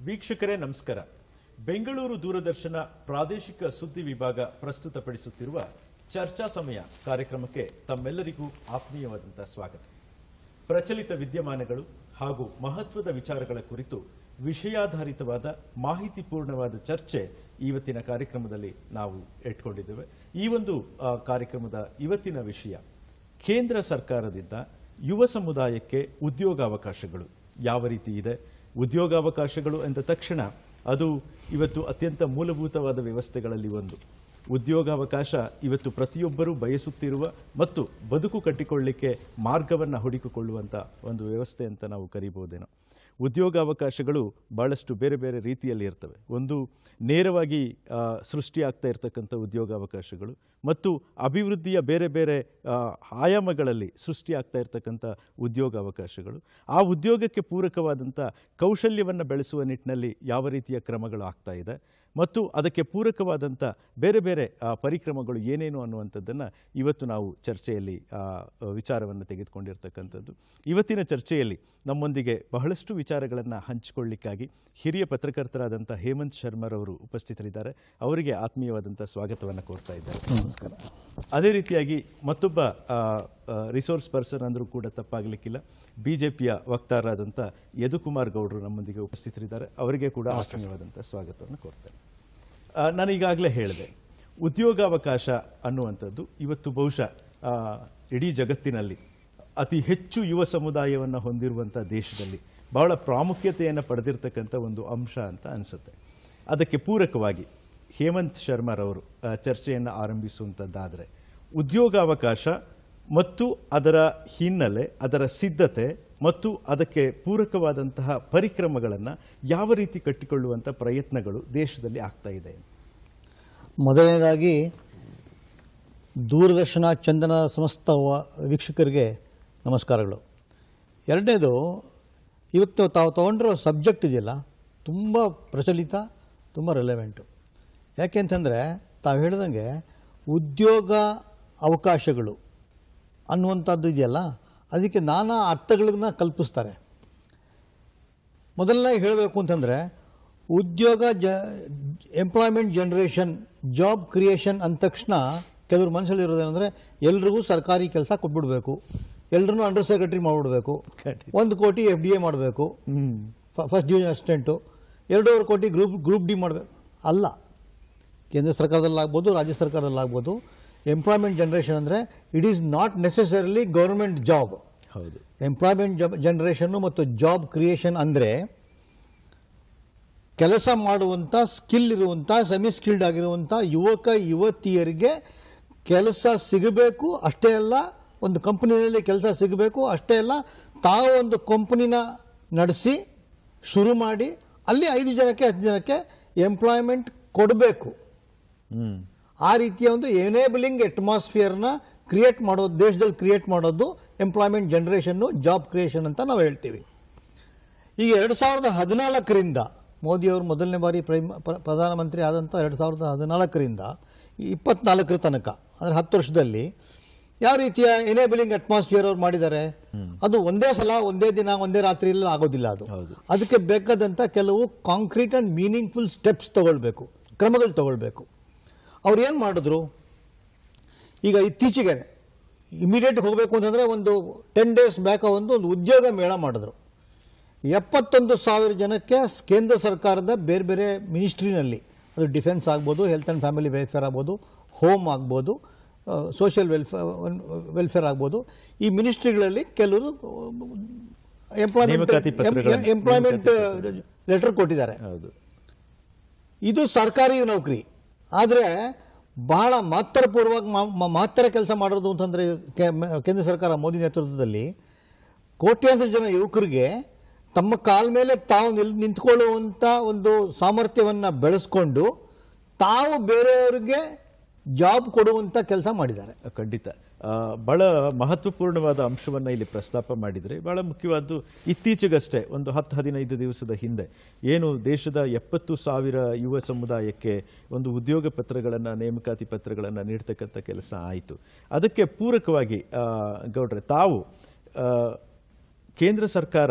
ವೀಕ್ಷಕರೇ, ನಮಸ್ಕಾರ. ಬೆಂಗಳೂರು ದೂರದರ್ಶನ ಪ್ರಾದೇಶಿಕ ಸುದ್ದಿ ವಿಭಾಗ ಪ್ರಸ್ತುತಪಡಿಸುತ್ತಿರುವ ಚರ್ಚಾ ಸಮಯ ಕಾರ್ಯಕ್ರಮಕ್ಕೆ ತಮ್ಮೆಲ್ಲರಿಗೂ ಆತ್ಮೀಯವಾದಂತಹ ಸ್ವಾಗತ. ಪ್ರಚಲಿತ ವಿದ್ಯಮಾನಗಳು ಹಾಗೂ ಮಹತ್ವದ ವಿಚಾರಗಳ ಕುರಿತು ವಿಷಯಾಧಾರಿತವಾದ, ಮಾಹಿತಿಪೂರ್ಣವಾದ ಚರ್ಚೆ ಇವತ್ತಿನ ಕಾರ್ಯಕ್ರಮದಲ್ಲಿ ನಾವು ಇಟ್ಕೊಂಡಿದ್ದೇವೆ ಈ ಒಂದು ಕಾರ್ಯಕ್ರಮದ ಇವತ್ತಿನ ವಿಷಯ, ಕೇಂದ್ರ ಸರ್ಕಾರದಿಂದ ಯುವ ಸಮುದಾಯಕ್ಕೆ ಉದ್ಯೋಗಾವಕಾಶಗಳು ಯಾವ ರೀತಿ ಇದೆ ಉದ್ಯೋಗಾವಕಾಶಗಳು ಎಂದ ತಕ್ಷಣ ಅದು ಇವತ್ತು ಅತ್ಯಂತ ಮೂಲಭೂತವಾದ ವ್ಯವಸ್ಥೆಗಳಲ್ಲಿ ಒಂದು. ಉದ್ಯೋಗಾವಕಾಶ ಇವತ್ತು ಪ್ರತಿಯೊಬ್ಬರೂ ಬಯಸುತ್ತಿರುವ ಮತ್ತು ಬದುಕು ಕಟ್ಟಿಕೊಳ್ಳಿಕ್ಕೆ ಮಾರ್ಗವನ್ನು ಹುಡುಕಿಕೊಳ್ಳುವಂಥ ಒಂದು ವ್ಯವಸ್ಥೆ ಅಂತ ನಾವು ಕರಿಬಹುದೇನೋ. ಉದ್ಯೋಗಾವಕಾಶಗಳು ಬಹಳಷ್ಟು ಬೇರೆ ಬೇರೆ ರೀತಿಯಲ್ಲಿ ಇರ್ತವೆ. ಒಂದು ನೇರವಾಗಿ ಸೃಷ್ಟಿಯಾಗ್ತಾ ಇರತಕ್ಕಂಥ ಉದ್ಯೋಗಾವಕಾಶಗಳು ಮತ್ತು ಅಭಿವೃದ್ಧಿಯ ಬೇರೆ ಬೇರೆ ಆಯಾಮಗಳಲ್ಲಿ ಸೃಷ್ಟಿಯಾಗ್ತಾ ಇರತಕ್ಕಂಥ ಉದ್ಯೋಗಾವಕಾಶಗಳು. ಆ ಉದ್ಯೋಗಕ್ಕೆ ಪೂರಕವಾದಂಥ ಕೌಶಲ್ಯವನ್ನು ಬೆಳೆಸುವ ನಿಟ್ಟಿನಲ್ಲಿ ಯಾವ ರೀತಿಯ ಕ್ರಮಗಳು ಆಗ್ತಾ ಇದೆ? ಮತ್ತು ಅದಕ್ಕೆ ಪೂರಕವಾದಂಥ ಬೇರೆ ಬೇರೆ ಪರಿಕ್ರಮಗಳು ಏನೇನು ಅನ್ನುವಂಥದ್ದನ್ನು ಇವತ್ತು ನಾವು ಚರ್ಚೆಯಲ್ಲಿ ವಿಚಾರವನ್ನು ತೆಗೆದುಕೊಂಡಿರ್ತಕ್ಕಂಥದ್ದು. ಇವತ್ತಿನ ಚರ್ಚೆಯಲ್ಲಿ ನಮ್ಮೊಂದಿಗೆ ಬಹಳಷ್ಟು ವಿಚಾರಗಳನ್ನು ಹಂಚಿಕೊಳ್ಳಿಕ್ಕಾಗಿ ಹಿರಿಯ ಪತ್ರಕರ್ತರಾದಂಥ ಹೇಮಂತ್ ಶರ್ಮರವರು ಉಪಸ್ಥಿತರಿದ್ದಾರೆ. ಅವರಿಗೆ ಆತ್ಮೀಯವಾದಂಥ ಸ್ವಾಗತವನ್ನು ಕೋರ್ತಾ ಇದ್ದಾರೆ ನಮಸ್ಕಾರ. ಅದೇ ರೀತಿಯಾಗಿ ಮತ್ತೊಬ್ಬ ರಿಸೋರ್ಸ್ ಪರ್ಸನ್ ಅಂದರೂ ಕೂಡ ತಪ್ಪಾಗಲಿಕ್ಕಿಲ್ಲ. ಬಿ ಜೆ ಪಿಯ ವಕ್ತಾರರಾದಂಥ ಯದುಕುಮಾರ್ ಗೌಡರು ನಮ್ಮೊಂದಿಗೆ ಉಪಸ್ಥಿತರಿದ್ದಾರೆ. ಅವರಿಗೆ ಕೂಡ ಆತ್ಮೀಯವಾದಂಥ ಸ್ವಾಗತವನ್ನು ಕೋರ್ತೇನೆ ನಾನು ಈಗಾಗಲೇ ಹೇಳಿದೆ. ಉದ್ಯೋಗಾವಕಾಶ ಅನ್ನುವಂಥದ್ದು ಇವತ್ತು ಬಹುಶಃ ಇಡೀ ಜಗತ್ತಿನಲ್ಲಿ ಅತಿ ಹೆಚ್ಚು ಯುವ ಸಮುದಾಯವನ್ನು ಹೊಂದಿರುವಂಥ ದೇಶದಲ್ಲಿ ಬಹಳ ಪ್ರಾಮುಖ್ಯತೆಯನ್ನು ಪಡೆದಿರತಕ್ಕಂಥ ಒಂದು ಅಂಶ ಅಂತ ಅನಿಸುತ್ತೆ. ಅದಕ್ಕೆ ಪೂರಕವಾಗಿ ಹೇಮಂತ್ ಶರ್ಮಾರವರು ಚರ್ಚೆಯನ್ನು ಆರಂಭಿಸುವಂಥದ್ದಾದರೆ, ಉದ್ಯೋಗಾವಕಾಶ ಮತ್ತು ಅದರ ಹಿನ್ನೆಲೆ, ಅದರ ಸಿದ್ಧತೆ ಮತ್ತು ಅದಕ್ಕೆ ಪೂರಕವಾದಂತಹ ಪರಿಕ್ರಮಗಳನ್ನು ಯಾವ ರೀತಿ ಕಟ್ಟಿಕೊಳ್ಳುವಂಥ ಪ್ರಯತ್ನಗಳು ದೇಶದಲ್ಲಿ ಆಗ್ತಾ ಇದೆ. ಮೊದಲನೇದಾಗಿ ದೂರದರ್ಶನ ಚಂದನ ಸಮಸ್ತ ವೀಕ್ಷಕರಿಗೆ ನಮಸ್ಕಾರಗಳು. ಎರಡನೇದು, ಇವತ್ತು ತಾವು ತೊಗೊಂಡಿರೋ ಸಬ್ಜೆಕ್ಟ್ ಇದೆಯಲ್ಲ, ತುಂಬ ಪ್ರಚಲಿತ, ತುಂಬ ರೆಲೆವೆಂಟು ಯಾಕೆ ಅಂತಂದರೆ, ತಾವು ಹೇಳಿದಂಗೆ ಉದ್ಯೋಗ ಅವಕಾಶಗಳು ಅನ್ನುವಂಥದ್ದು ಇದೆಯಲ್ಲ ಅದಕ್ಕೆ ನಾನಾ ಅರ್ಥಗಳನ್ನ ಕಲ್ಪಿಸ್ತಾರೆ. ಮೊದಲನೇ ಹೇಳಬೇಕು ಅಂತಂದರೆ ಉದ್ಯೋಗ ಜ ಎಂಪ್ಲಾಯ್ಮೆಂಟ್ ಜನ್ರೇಷನ್ ಜಾಬ್ ಕ್ರಿಯೇಷನ್ ಅಂದ ತಕ್ಷಣ ಕೆಲವ್ರ ಮನಸ್ಸಲ್ಲಿರೋದೇನೆಂದರೆ ಎಲ್ರಿಗೂ ಸರ್ಕಾರಿ ಕೆಲಸ ಕೊಟ್ಬಿಡಬೇಕು. ಎಲ್ರೂ ಅಂಡರ್ ಸೆಕ್ರೆಟರಿ ಮಾಡಿಬಿಡ್ಬೇಕು. ಒಂದು ಕೋಟಿ ಎಫ್ ಡಿ ಎ ಮಾಡಬೇಕು. ಫಸ್ಟ್ ಡಿವಿಷನ್ ಅಸಿಸ್ಟೆಂಟು ಎರಡೂವರೆ ಕೋಟಿ ಗ್ರೂಪ್ ಗ್ರೂಪ್ ಡಿ ಮಾಡಬೇಕು. ಅಲ್ಲ. ಕೇಂದ್ರ ಸರ್ಕಾರದಲ್ಲಾಗ್ಬೋದು ರಾಜ್ಯ ಸರ್ಕಾರದಲ್ಲಾಗ್ಬೋದು. ಎಂಪ್ಲಾಯ್ಮೆಂಟ್ ಜನ್ರೇಷನ್ ಅಂದರೆ it is not necessarily government job ಹೌದು. ಎಂಪ್ಲಾಯ್ಮೆಂಟ್ ಜಬ್ ಜನ್ರೇಷನ್ನು ಮತ್ತು ಜಾಬ್ ಕ್ರಿಯೇಷನ್ ಅಂದರೆ ಕೆಲಸ ಮಾಡುವಂಥ ಸ್ಕಿಲ್ ಇರುವಂಥ ಸೆಮಿ ಸ್ಕಿಲ್ಡ್ ಆಗಿರುವಂಥ ಯುವಕ ಯುವತಿಯರಿಗೆ ಕೆಲಸ ಸಿಗಬೇಕು ಅಷ್ಟೇ ಅಲ್ಲ ಒಂದು ಕಂಪ್ನಿಯಲ್ಲಿ ಕೆಲಸ ಸಿಗಬೇಕು ಅಷ್ಟೇ ಅಲ್ಲ ತಾವು ಒಂದು ಕಂಪ್ನಿನ ನಡೆಸಿ ಶುರು ಮಾಡಿ ಅಲ್ಲಿ ಐದು ಜನಕ್ಕೆ ಹತ್ತು ಜನಕ್ಕೆ ಎಂಪ್ಲಾಯ್ಮೆಂಟ್ ಕೊಡಬೇಕು. ಆ ರೀತಿಯ ಒಂದು ಎನೇಬಲಿಂಗ್ ಅಟ್ಮಾಸ್ಫಿಯರ್ನ ಕ್ರಿಯೇಟ್ ಮಾಡೋದು ದೇಶದಲ್ಲಿ ಕ್ರಿಯೇಟ್ ಮಾಡೋದು ಎಂಪ್ಲಾಯ್ಮೆಂಟ್ ಜನ್ರೇಷನ್ನು ಜಾಬ್ ಕ್ರಿಯೇಷನ್ ಅಂತ ನಾವು ಹೇಳ್ತೀವಿ. ಈಗ ಎರಡು ಸಾವಿರದ ಹದಿನಾಲ್ಕರಿಂದ ಮೋದಿಯವರು ಮೊದಲನೇ ಬಾರಿ ಪ್ರೈಮ್ ಪ್ರ- ಪ್ರಧಾನಮಂತ್ರಿ ಆದಂಥ ಎರಡು ಸಾವಿರದ ಹದಿನಾಲ್ಕರಿಂದ ಇಪ್ಪತ್ನಾಲ್ಕರ ತನಕ ಅಂದರೆ ಹತ್ತು ವರ್ಷದಲ್ಲಿ ಯಾವ ರೀತಿಯ ಎನೇಬಲಿಂಗ್ ಅಟ್ಮಾಸ್ಫಿಯರ್ ಅವ್ರು ಮಾಡಿದ್ದಾರೆ? ಅದು ಒಂದೇ ಸಲ ಒಂದೇ ದಿನ ಒಂದೇ ರಾತ್ರಿಯಲ್ಲಿ ಆಗೋದಿಲ್ಲ ಅದು. ಅದಕ್ಕೆ ಬೇಕಾದಂಥ ಕೆಲವು ಕಾಂಕ್ರೀಟ್ ಆ್ಯಂಡ್ ಮೀನಿಂಗ್ಫುಲ್ ಸ್ಟೆಪ್ಸ್ ತಗೊಳ್ಬೇಕು ಕ್ರಮಗಳು ತಗೊಳ್ಬೇಕು. ಅವ್ರು ಏನು ಮಾಡಿದ್ರು? ಈಗ ಇತ್ತೀಚೆಗೆ ಇಮಿಡಿಯೇಟ್ ಹೋಗಬೇಕು ಅಂತಂದರೆ ಒಂದು ಟೆನ್ ಡೇಸ್ ಬ್ಯಾಕ ಒಂದು ಒಂದು ಉದ್ಯೋಗ ಮೇಳ ಮಾಡಿದ್ರು. ಎಪ್ಪತ್ತೊಂದು ಸಾವಿರ ಜನಕ್ಕೆ ಕೇಂದ್ರ ಸರ್ಕಾರದ ಬೇರೆ ಬೇರೆ ಮಿನಿಸ್ಟ್ರಿನಲ್ಲಿ ಅದು ಡಿಫೆನ್ಸ್ ಆಗ್ಬೋದು ಹೆಲ್ತ್ ಆ್ಯಂಡ್ ಫ್ಯಾಮಿಲಿ ವೆಲ್ಫೇರ್ ಆಗ್ಬೋದು ಹೋಮ್ ಆಗ್ಬೋದು ಸೋಷಿಯಲ್ ವೆಲ್ಫೇರ್ ವೆಲ್ಫೇರ್ ಆಗ್ಬೋದು. ಈ ಮಿನಿಸ್ಟ್ರಿಗಳಲ್ಲಿ ಕೆಲವರು ಎಂಪ್ಲಾಯ್ಮೆಂಟ್ ಎಂಪ್ಲಾಯ್ಮೆಂಟ್ ಲೆಟರ್ ಕೊಟ್ಟಿದ್ದಾರೆ. ಇದು ಸರ್ಕಾರಿ ನೌಕರಿ. ಆದರೆ ಬಹಳ ಮಹತ್ತರಪೂರ್ವಕ ಮ- ಮ- ಮಹತ್ತರ ಕೆಲಸ ಮಾಡೋದು ಅಂತಂದರೆ ಕೇಂದ್ರ ಸರ್ಕಾರ ಮೋದಿ ನೇತೃತ್ವದಲ್ಲಿ ಕೋಟ್ಯಾಂತರ ಜನ ಯುವಕರಿಗೆ ತಮ್ಮ ಕಾಲ ಮೇಲೆ ತಾವು ನಿಲ್ ನಿಂತ್ಕೊಳ್ಳುವಂಥ ಒಂದು ಸಾಮರ್ಥ್ಯವನ್ನು ಬೆಳೆಸ್ಕೊಂಡು ತಾವು ಬೇರೆಯವರಿಗೆ ಜಾಬ್ ಕೊಡುವಂಥ ಕೆಲಸ ಮಾಡಿದ್ದಾರೆ. ಖಂಡಿತ. ಬಹಳ ಮಹತ್ವಪೂರ್ಣವಾದ ಅಂಶವನ್ನು ಇಲ್ಲಿ ಪ್ರಸ್ತಾಪ ಮಾಡಿದರೆ ಬಹಳ ಮುಖ್ಯವಾದ್ದು ಇತ್ತೀಚೆಗಷ್ಟೇ ಒಂದು ಹತ್ತು ಹದಿನೈದು ದಿವಸದ ಹಿಂದೆ ಏನು ದೇಶದ ಎಪ್ಪತ್ತು ಸಾವಿರ ಯುವ ಸಮುದಾಯಕ್ಕೆ ಒಂದು ಉದ್ಯೋಗ ಪತ್ರಗಳನ್ನು, ನೇಮಕಾತಿ ಪತ್ರಗಳನ್ನು ನೀಡ್ತಕ್ಕಂಥ ಕೆಲಸ ಆಯಿತು. ಅದಕ್ಕೆ ಪೂರಕವಾಗಿ ಗೌಡ್ರೆ, ತಾವು ಕೇಂದ್ರ ಸರ್ಕಾರ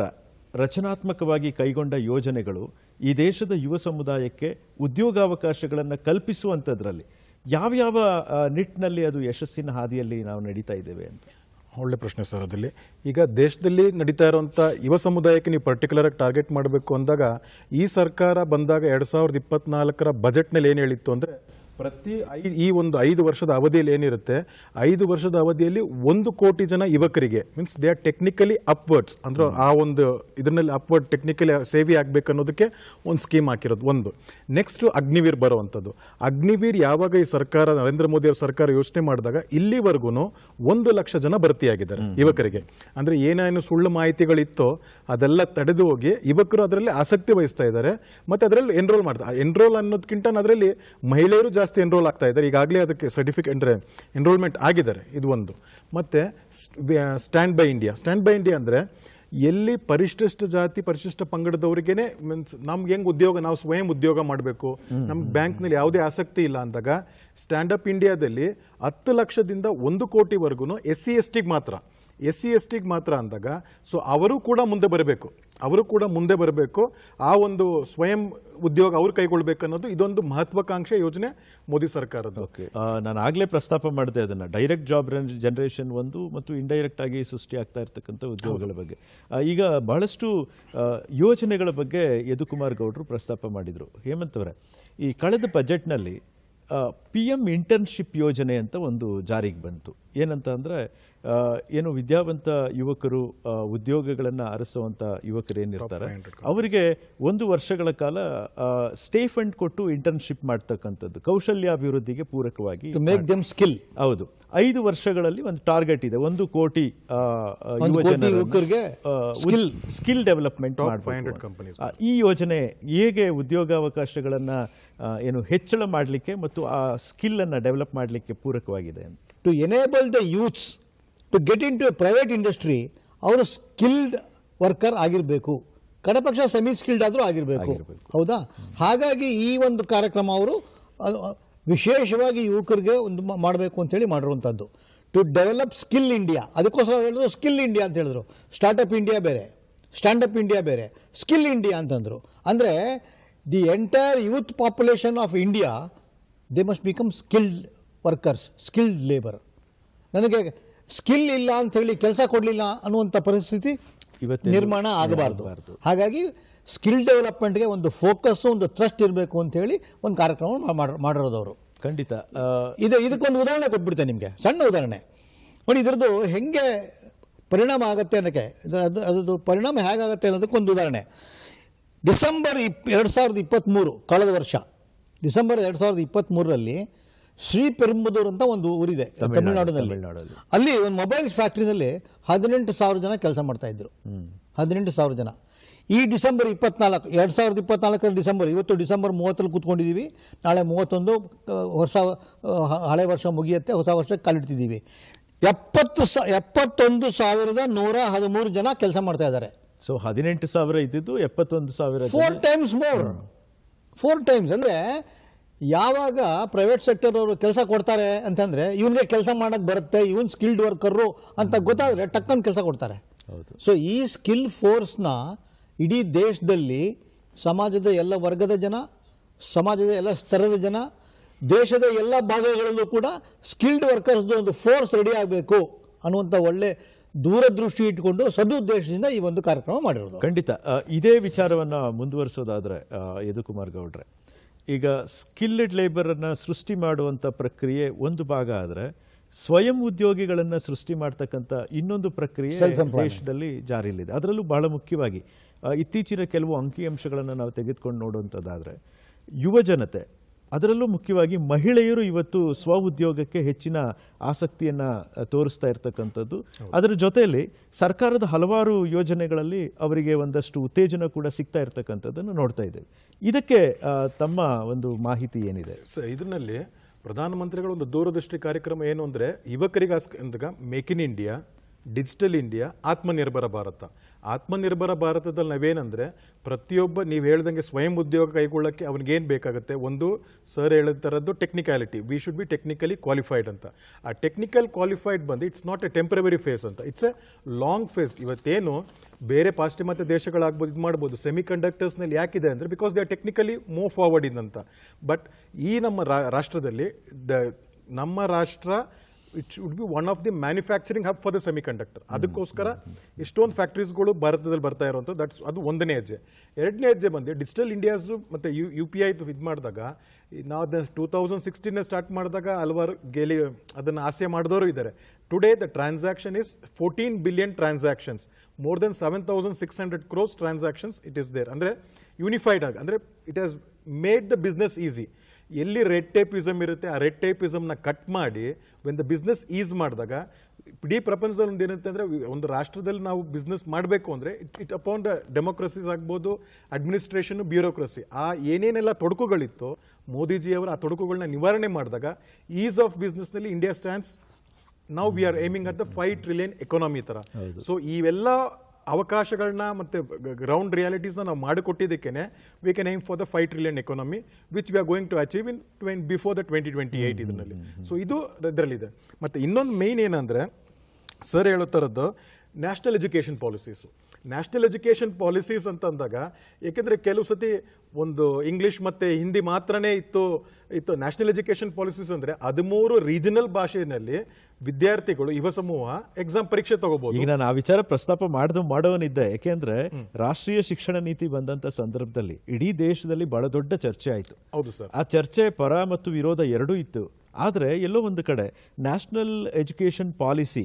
ರಚನಾತ್ಮಕವಾಗಿ ಕೈಗೊಂಡ ಯೋಜನೆಗಳು ಈ ದೇಶದ ಯುವ ಸಮುದಾಯಕ್ಕೆ ಉದ್ಯೋಗಾವಕಾಶಗಳನ್ನು ಕಲ್ಪಿಸುವಂಥದ್ರಲ್ಲಿ ಯಾವ್ಯಾವ ಯಾವ ನಿಟ್ಟಿನಲ್ಲಿ ಅದು ಯಶಸ್ಸಿನ ಹಾದಿಯಲ್ಲಿ ನಾವು ನಡೀತಾ ಇದ್ದೇವೆ ಅಂತ? ಒಳ್ಳೆ ಪ್ರಶ್ನೆ ಸರ್ ಅದಲ್ಲಿ ಈಗ ದೇಶದಲ್ಲಿ ನಡೀತಾ ಇರುವಂಥ ಯುವ ಸಮುದಾಯಕ್ಕೆ ನೀವು ಪರ್ಟಿಕ್ಯುಲರ್ ಆಗಿ ಟಾರ್ಗೆಟ್ ಮಾಡಬೇಕು ಅಂದಾಗ ಈ ಸರ್ಕಾರ ಬಂದಾಗ ಎರಡು ಸಾವಿರದ ಇಪ್ಪತ್ನಾಲ್ಕರ ಬಜೆಟ್ನಲ್ಲಿ ಏನು ಹೇಳಿತ್ತು ಅಂದ್ರೆ ಪ್ರತಿ ಐದು ಈ ಒಂದು ಐದು ವರ್ಷದ ಅವಧಿಯಲ್ಲಿ ಏನಿರುತ್ತೆ? ಐದು ವರ್ಷದ ಅವಧಿಯಲ್ಲಿ ಒಂದು ಕೋಟಿ ಜನ ಯುವಕರಿಗೆ means they are technically upwards ಅಂದ್ರೆ ಆ ಒಂದು ಇದರಲ್ಲಿ ಅಪ್ವರ್ಡ್ ಟೆಕ್ನಿಕಲಿ ಸೇವಿ ಆಗ್ಬೇಕು ಅನ್ನೋದಕ್ಕೆ ಒಂದು ಸ್ಕೀಮ್ ಹಾಕಿರೋದು ಒಂದು. ನೆಕ್ಸ್ಟ್ ಅಗ್ನಿವೀರ್ ಬರುವಂಥದ್ದು. ಅಗ್ನಿವೀರ್ ಯಾವಾಗ ಈ ಸರ್ಕಾರ ನರೇಂದ್ರ ಮೋದಿ ಅವರ ಸರ್ಕಾರ ಯೋಚನೆ ಮಾಡಿದಾಗ ಇಲ್ಲಿವರೆಗೂ ಒಂದು ಲಕ್ಷ ಜನ ಭರ್ತಿಯಾಗಿದ್ದಾರೆ ಯುವಕರಿಗೆ. ಅಂದ್ರೆ ಏನೇನು ಸುಳ್ಳು ಮಾಹಿತಿಗಳಿತ್ತೋ ಅದೆಲ್ಲ ತಡೆದು ಹೋಗಿ ಯುವಕರು ಅದರಲ್ಲಿ ಆಸಕ್ತಿ ವಹಿಸ್ತಾ ಇದ್ದಾರೆ. ಮತ್ತೆ ಅದರಲ್ಲಿ ಎನ್ರೋಲ್ ಮಾಡ್ತಾರೆ ಎನ್ರೋಲ್ ಅನ್ನೋದಕ್ಕಿಂತ ಅದರಲ್ಲಿ ಮಹಿಳೆಯರು ಜಾಸ್ತಿ ಎನ್ರೋಲ್ ಆಗ್ತಾ ಇದ್ದಾರೆ. ಈಗಾಗಲೇ ಅದಕ್ಕೆ ಸರ್ಟಿಫಿಕೇಟ್ ಅಂದರೆ ಎನ್ರೋಲ್ಮೆಂಟ್ ಆಗಿದ್ದಾರೆ. ಇದು ಒಂದು. ಮತ್ತೆ stand by India stand by India ಅಂದರೆ ಎಲ್ಲಿ ಪರಿಶಿಷ್ಟ ಜಾತಿ ಪರಿಶಿಷ್ಟ ಪಂಗಡದವರಿಗೇನೆ ಮೀನ್ಸ್ ನಮ್ಗೆ ಹೆಂಗ್ ಉದ್ಯೋಗ ನಾವು ಸ್ವಯಂ ಉದ್ಯೋಗ ಮಾಡಬೇಕು. ನಮ್ಗೆ ಬ್ಯಾಂಕ್ನಲ್ಲಿ ಯಾವುದೇ ಆಸಕ್ತಿ ಇಲ್ಲ ಅಂದಾಗ ಸ್ಟ್ಯಾಂಡಪ್ ಅಪ್ ಇಂಡಿಯಾದಲ್ಲಿ ಹತ್ತು ಲಕ್ಷದಿಂದ ಒಂದು ಕೋಟಿವರೆಗೂ ಎಸ್ ಸಿ ಎಸ್ ಟಿಗೆ ಮಾತ್ರ ಎಸ್ ಸಿ ಎಸ್ ಟಿಗೆ ಮಾತ್ರ ಅಂದಾಗ ಸೊ ಅವರು ಕೂಡ ಮುಂದೆ ಬರಬೇಕು. ಅವರು ಕೂಡ ಮುಂದೆ ಬರಬೇಕು. ಆ ಒಂದು ಸ್ವಯಂ ಉದ್ಯೋಗ ಅವ್ರು ಕೈಗೊಳ್ಬೇಕು ಅನ್ನೋದು ಇದೊಂದು ಮಹತ್ವಾಕಾಂಕ್ಷೆ ಯೋಜನೆ ಮೋದಿ ಸರ್ಕಾರದ ಓಕೆ ನಾನು ಆಗಲೇ ಪ್ರಸ್ತಾಪ ಮಾಡಿದೆ ಅದನ್ನು. ಡೈರೆಕ್ಟ್ ಜಾಬ್ ಜನರೇಷನ್ ಒಂದು ಮತ್ತು ಇಂಡೈರೆಕ್ಟ್ ಆಗಿ ಸೃಷ್ಟಿ ಆಗ್ತಾ ಇರ್ತಕ್ಕಂಥ ಉದ್ಯೋಗಗಳ ಬಗ್ಗೆ. ಈಗ ಬಹಳಷ್ಟು ಯೋಜನೆಗಳ ಬಗ್ಗೆ ಯದುಕುಮಾರ್ ಗೌಡ್ರು ಪ್ರಸ್ತಾಪ ಮಾಡಿದರು. ಹೇಮಂತ್ ಅವರೇ ಈ ಕಳೆದ ಬಜೆಟ್ನಲ್ಲಿ ಪಿ ಎಂ ಇಂಟರ್ನ್ಶಿಪ್ ಯೋಜನೆ ಅಂತ ಒಂದು ಜಾರಿಗೆ ಬಂತು. ಏನಂತ ಅಂದರೆ ಏನು ವಿದ್ಯಾವಂತ ಯುವಕರು ಉದ್ಯೋಗಗಳನ್ನು ಅರಸುವಂಥ ಯುವಕರು ಏನಿರ್ತಾರೆ ಅವರಿಗೆ ಒಂದು ವರ್ಷಗಳ ಕಾಲ ಸ್ಟೇ ಫಂಡ್ ಕೊಟ್ಟು ಇಂಟರ್ನ್ಶಿಪ್ ಮಾಡ್ತಕ್ಕಂಥದ್ದು. ಕೌಶಲ್ಯಾಭಿವೃದ್ಧಿಗೆ ಪೂರಕವಾಗಿ ಟು ಮೇಕ್ ದೆಮ್ ಸ್ಕಿಲ್ ಹೌದು. ಐದು ವರ್ಷಗಳಲ್ಲಿ ಒಂದು ಟಾರ್ಗೆಟ್ ಇದೆ. ಒಂದು ಕೋಟಿ ಯುವಜನರಿಗೆ ಸ್ಕಿಲ್ ಡೆವಲಪ್ಮೆಂಟ್ ಈ ಯೋಜನೆ ಹೇಗೆ ಉದ್ಯೋಗಾವಕಾಶಗಳನ್ನು ಏನು ಹೆಚ್ಚಳ ಮಾಡಲಿಕ್ಕೆ ಮತ್ತು ಆ ಸ್ಕಿಲ್ಲನ್ನು ಡೆವಲಪ್ ಮಾಡಲಿಕ್ಕೆ ಪೂರಕವಾಗಿದೆ ಅಂತ. To enable the youths to get in to private industry ಅವರು ಸ್ಕಿಲ್ಡ್ ವರ್ಕರ್ ಆಗಿರಬೇಕು. ಕಡಪಕ್ಷ ಸೆಮಿ ಸ್ಕಿಲ್ಡ್ ಆದರೂ ಆಗಿರಬೇಕು. ಹೌದಾ? ಹಾಗಾಗಿ ಈ ಒಂದು ಕಾರ್ಯಕ್ರಮ ಅವರು ವಿಶೇಷವಾಗಿ ಯುವಕರಿಗೆ ಒಂದು ಮಾಡಬೇಕು ಅಂತೇಳಿ ಮಾಡಿರುವಂಥದ್ದು ಟು ಡೆವಲಪ್ ಸ್ಕಿಲ್ ಇಂಡಿಯಾ ಅದಕ್ಕೋಸ್ಕರ ಹೇಳಿದ್ರು ಸ್ಕಿಲ್ ಇಂಡಿಯಾ ಅಂತ ಹೇಳಿದ್ರು. ಸ್ಟಾರ್ಟಪ್ ಇಂಡಿಯಾ ಬೇರೆ. ಸ್ಟ್ಯಾಂಡಪ್ ಇಂಡಿಯಾ ಬೇರೆ. ಸ್ಕಿಲ್ ಇಂಡಿಯಾ ಅಂತಂದರು. ಅಂದರೆ the entire youth population of India they must become skilled workers skilled labour ನನಗೆ ಸ್ಕಿಲ್ ಇಲ್ಲ ಅಂತ ಹೇಳಿ ಕೆಲಸ ಕೊಡಲಿಲ್ಲ ಅನ್ನುವಂಥ ಪರಿಸ್ಥಿತಿ ಇವತ್ತು ನಿರ್ಮಾಣ ಆಗಬಾರ್ದು. ಹಾಗಾಗಿ ಸ್ಕಿಲ್ ಡೆವಲಪ್ಮೆಂಟ್ಗೆ ಒಂದು ಫೋಕಸ್ ಒಂದು ಟ್ರಸ್ಟ್ ಇರಬೇಕು ಅಂತ ಹೇಳಿ ಒಂದು ಕಾರ್ಯಕ್ರಮ ಮಾಡ್- ಮಾಡಿರೋದು ಅವರು ಖಂಡಿತ ಇದು ಇದಕ್ಕೊಂದು ಉದಾಹರಣೆ ಕೊಟ್ಬಿಡ್ತೇನೆ ನಿಮಗೆ. ಸಣ್ಣ ಉದಾಹರಣೆ. ನೋಡಿ ಇದರದ್ದು ಹೆಂಗೆ ಪರಿಣಾಮ ಆಗುತ್ತೆ ಅನ್ನೋಕ್ಕೆ ಅದು ಅದ್ರದ್ದು ಪರಿಣಾಮ ಹೇಗಾಗುತ್ತೆ ಅನ್ನೋದಕ್ಕೊಂದು ಉದಾಹರಣೆ. ಡಿಸೆಂಬರ್ ಇಪ್ ಎರಡು ಸಾವಿರದ ಇಪ್ಪತ್ತ್ಮೂರು ಕಳೆದ ವರ್ಷ. ಡಿಸೆಂಬರ್ ಎರಡು ಸಾವಿರದ ಇಪ್ಪತ್ತ್ಮೂರರಲ್ಲಿ ಶ್ರೀ ಪೆರುಂಬದೂರು ಅಂತ ಒಂದು ಊರಿದೆ ತಮಿಳ್ನಾಡು, ತಮಿಳುನಾಡಿನಲ್ಲಿ. ಅಲ್ಲಿ ಒಂದು ಮೊಬೈಲ್ ಫ್ಯಾಕ್ಟ್ರಿನಲ್ಲಿ ಹದಿನೆಂಟು ಸಾವಿರ ಜನ ಕೆಲಸ ಮಾಡ್ತಾ ಇದ್ರು. ಹದಿನೆಂಟು ಸಾವಿರ ಜನ. ಈ ಡಿಸೆಂಬರ್ ಇಪ್ಪತ್ನಾಲ್ಕು ಎರಡು ಸಾವಿರದ ಇಪ್ಪತ್ನಾಲ್ಕರ ಡಿಸೆಂಬರ್ ಇವತ್ತು ಡಿಸೆಂಬರ್ ಮೂವತ್ತರಲ್ಲಿ ಕೂತ್ಕೊಂಡಿದ್ದೀವಿ ನಾಳೆ ಮೂವತ್ತೊಂದು ಹೊಸ ಹಳೆ ವರ್ಷ ಮುಗಿಯುತ್ತೆ ಹೊಸ ವರ್ಷಕ್ಕೆ ಕಾಲಿಡ್ತಿದ್ದೀವಿ ಎಪ್ಪತ್ತು ಸ ಎಪ್ಪತ್ತೊಂದು ಸಾವಿರದ ನೂರ ಹದಿಮೂರು ಜನ ಕೆಲಸ ಮಾಡ್ತಾ ಇದ್ದಾರೆ. ಸೊ ಹದಿನೆಂಟು ಸಾವಿರ ಇದ್ದಿದ್ದು ಎಪ್ಪತ್ತೊಂದು ಸಾವಿರ four times more four times ಅಂದರೆ ಯಾವಾಗ ಪ್ರೈವೇಟ್ ಸೆಕ್ಟರ್ ಅವರು ಕೆಲಸ ಕೊಡ್ತಾರೆ ಅಂತಂದರೆ ಇವನಿಗೆ ಕೆಲಸ ಮಾಡೋಕ್ಕೆ ಬರುತ್ತೆ ಇವನ್ ಸ್ಕಿಲ್ಡ್ ವರ್ಕರು ಅಂತ ಗೊತ್ತಾದರೆ ಟಕ್ಕಂತ ಕೆಲಸ ಕೊಡ್ತಾರೆ. ಹೌದು. ಸೊ ಈ ಸ್ಕಿಲ್ ಫೋರ್ಸ್ನ ಇಡೀ ದೇಶದಲ್ಲಿ ಸಮಾಜದ ಎಲ್ಲ ವರ್ಗದ ಜನ ಸಮಾಜದ ಎಲ್ಲ ಸ್ತರದ ಜನ ದೇಶದ ಎಲ್ಲ ಭಾಗಗಳಲ್ಲೂ ಕೂಡ ಸ್ಕಿಲ್ಡ್ ವರ್ಕರ್ಸ್ದು ಒಂದು ಫೋರ್ಸ್ ರೆಡಿ ಆಗಬೇಕು ಅನ್ನುವಂಥ ಒಳ್ಳೆ ದೂರದೃಷ್ಟಿ ಇಟ್ಕೊಂಡು ಸದುದ್ದೇಶದಿಂದ ಈ ಒಂದು ಕಾರ್ಯಕ್ರಮ ಮಾಡಿರೋದು. ಖಂಡಿತ. ಇದೇ ವಿಚಾರವನ್ನ ಮುಂದುವರಿಸೋದಾದ್ರೆ ಯದುಕುಮಾರ್ ಗೌಡ್ರೆ ಈಗ ಸ್ಕಿಲ್ಡ್ ಲೇಬರ್ ಅನ್ನ ಸೃಷ್ಟಿ ಮಾಡುವಂತ ಪ್ರಕ್ರಿಯೆ ಒಂದು ಭಾಗ ಆದ್ರೆ ಸ್ವಯಂ ಉದ್ಯೋಗಿಗಳನ್ನ ಸೃಷ್ಟಿ ಮಾಡ್ತಕ್ಕಂಥ ಇನ್ನೊಂದು ಪ್ರಕ್ರಿಯೆ ದೇಶದಲ್ಲಿ ಜಾರಿಯಲ್ಲಿದೆ. ಅದರಲ್ಲೂ ಬಹಳ ಮುಖ್ಯವಾಗಿ ಇತ್ತೀಚಿನ ಕೆಲವು ಅಂಕಿಅಂಶಗಳನ್ನು ನಾವು ತೆಗೆದುಕೊಂಡು ನೋಡುವಂಥದ್ದಾದರೆ ಯುವ ಜನತೆ ಅದರಲ್ಲೂ ಮುಖ್ಯವಾಗಿ ಮಹಿಳೆಯರು ಇವತ್ತು ಸ್ವ ಉದ್ಯೋಗಕ್ಕೆ ಹೆಚ್ಚಿನ ಆಸಕ್ತಿಯನ್ನ ತೋರಿಸ್ತಾ ಇರ್ತಕ್ಕಂಥದ್ದು. ಅದರ ಜೊತೆಯಲ್ಲಿ ಸರ್ಕಾರದ ಹಲವಾರು ಯೋಜನೆಗಳಲ್ಲಿ ಅವರಿಗೆ ಒಂದಷ್ಟು ಉತ್ತೇಜನ ಕೂಡ ಸಿಗ್ತಾ ಇರ್ತಕ್ಕಂಥದ್ದನ್ನು ನೋಡ್ತಾ ಇದ್ದೇವೆ. ಇದಕ್ಕೆ ತಮ್ಮ ಒಂದು ಮಾಹಿತಿ ಏನಿದೆ? ಸ ಇದರಲ್ಲಿ ಪ್ರಧಾನಮಂತ್ರಿಗಳ ಒಂದು ದೂರದೃಷ್ಟಿ ಕಾರ್ಯಕ್ರಮ ಏನು ಅಂದರೆ ಯುವಕರಿಗೆ make in India digital India Atmanirbhar Bharat. Atmanirbhar ಭಾರತದಲ್ಲಿ ನಾವೇನಂದರೆ ಪ್ರತಿಯೊಬ್ಬ ನೀವು ಹೇಳ್ದಂಗೆ ಸ್ವಯಂ ಉದ್ಯೋಗ ಕೈಗೊಳ್ಳೋಕ್ಕೆ ಅವ್ನಿಗೇನು ಬೇಕಾಗುತ್ತೆ? ಒಂದು, ಸರ್ ಹೇಳಿದ ಥರದ್ದು technicality we should be technically qualified ಅಂತ. ಆ ಟೆಕ್ನಿಕಲ್ ಕ್ವಾಲಿಫೈಡ್ ಬಂದು it's not a temporary phase ಅಂತ. ಇಟ್ಸ್ ಎ ಲಾಂಗ್ ಫೇಸ್ ಇವತ್ತೇನು ಬೇರೆ ಪಾಶ್ಚಿಮಾತ್ಯ ದೇಶಗಳಾಗ್ಬೋದು, ಇದು ಮಾಡ್ಬೋದು ಸೆಮಿ ಕಂಡಕ್ಟರ್ಸ್ನಲ್ಲಿ ಯಾಕಿದೆ ಅಂದರೆ because they are technically move forward ಅಂತ. ಬಟ್ ಈ ನಮ್ಮ ರಾಷ್ಟ್ರದಲ್ಲಿ, ದ, ನಮ್ಮ ರಾಷ್ಟ್ರ it should be one of the manufacturing hub for the semiconductor ಅದಕ್ಕೋಸ್ಕರ ಎಷ್ಟೊಂದು ಫ್ಯಾಕ್ಟ್ರೀಸ್ಗಳು ಭಾರತದಲ್ಲಿ ಬರ್ತಾ ಇರುವಂಥದ್ದು. ದಟ್ಸ್ ಅದು ಒಂದನೇ ಹೆಜ್ಜೆ. ಎರಡನೇ ಹೆಜ್ಜೆ ಬಂದು ಡಿಜಿಟಲ್ ಇಂಡಿಯಾಸು ಮತ್ತು ಯು ಯು ಪಿ ಐ ಇದು ಮಾಡಿದಾಗ ನಾವು ಟೂ ತೌಸಂಡ್ ಸಿಕ್ಸ್ಟೀನ್ ಸ್ಟಾರ್ಟ್ ಮಾಡಿದಾಗ ಹಲವಾರು ಗೆಲಿ ಅದನ್ನು ಆಸೆ ಮಾಡಿದವರು ಇದ್ದಾರೆ today the transaction is fourteen billion transactions more than seven thousand six hundred crores transactions it is there ಅಂದರೆ ಯೂನಿಫೈಡ್ ಆಗಿ ಅಂದರೆ it has made the business easy ಎಲ್ಲಿ ರೆಡ್ ಟೇಪಿಸಮ್ ಇರುತ್ತೆ ಆ ರೆಡ್ ಟೇಪಿಸಮ್ನ ಕಟ್ ಮಾಡಿ ವೆನ್ ದ ಬಿಸ್ನೆಸ್ ಈಸ್ ಮಾಡಿದಾಗ ಇಡೀ ಪ್ರಪಂಚದಲ್ಲಿ ಒಂದು ಏನಂತ ಅಂದರೆ ಒಂದು ರಾಷ್ಟ್ರದಲ್ಲಿ ನಾವು ಬಿಸ್ನೆಸ್ ಮಾಡಬೇಕು ಅಂದರೆ it it upon the democracies ಆಗ್ಬೋದು ಅಡ್ಮಿನಿಸ್ಟ್ರೇಷನ್ ಬ್ಯೂರೋಕ್ರಸಿ ಆ ಏನೇನೆಲ್ಲ ತೊಡಕುಗಳಿತ್ತು ಮೋದಿಜಿಯವರು ಆ ತೊಡಕುಗಳನ್ನ ನಿವಾರಣೆ ಮಾಡಿದಾಗ ಈಸ್ ಆಫ್ ಬಿಸ್ನೆಸ್ನಲ್ಲಿ ಇಂಡಿಯಾ ಸ್ಟ್ಯಾಂಡ್ಸ್ ನಾವು we are aiming at the five trillion economy ಥರ ಸೊ ಇವೆಲ್ಲ ಅವಕಾಶಗಳನ್ನ ಮತ್ತು ಗ್ರೌಂಡ್ ರಿಯಾಲಿಟೀಸ್ನ ನಾವು ಮಾಡಿಕೊಟ್ಟಿದ್ದಕ್ಕೇನೆ we can aim for the five trillion economy which we are going to achieve in twenty before the twenty twenty eight ಇದರಲ್ಲಿ. So ಇದು ಇದರಲ್ಲಿದೆ. ಮತ್ತು ಇನ್ನೊಂದು ಮೇಯ್ನ್ ಏನಂದರೆ ಸರ್ ಹೇಳೋ ಥರದ್ದು national education policies national education policies ಅಂತ ಅಂದಾಗ ಏಕೆಂದರೆ ಕೆಲವು ಸತಿ ಒಂದು ಇಂಗ್ಲೀಷ್ ಮತ್ತು ಹಿಂದಿ ಮಾತ್ರನೇ ಇತ್ತು ಇತ್ತು ನ್ಯಾಷನಲ್ ಎಜುಕೇಷನ್ ಪಾಲಿಸೀಸ್ ಅಂದರೆ ಹದಿಮೂರು ರೀಜನಲ್ ಭಾಷೆಯಲ್ಲಿ ವಿದ್ಯಾರ್ಥಿಗಳು ಯುವ ಸಮೂಹ ಎಕ್ಸಾಮ್ ಪರೀಕ್ಷೆ ತಗೋಬಹುದು ಈಗ ನಾನು ಆ ವಿಚಾರ ಪ್ರಸ್ತಾಪ ಮಾಡ್ದು ಮಾಡೋನಿದ್ದೆ ಯಾಕೆಂದ್ರೆ ರಾಷ್ಟ್ರೀಯ ಶಿಕ್ಷಣ ನೀತಿ ಬಂದಂತ ಸಂದರ್ಭದಲ್ಲಿ ಇಡೀ ದೇಶದಲ್ಲಿ ಬಹಳ ದೊಡ್ಡ ಚರ್ಚೆ ಆಯಿತು. ಹೌದು ಸರ್. ಆ ಚರ್ಚೆ ಪರ ಮತ್ತು ವಿರೋಧ ಎರಡೂ ಇತ್ತು. ಆದರೆ ಎಲ್ಲೋ ಒಂದು ಕಡೆ ನ್ಯಾಷನಲ್ ಎಜುಕೇಷನ್ ಪಾಲಿಸಿ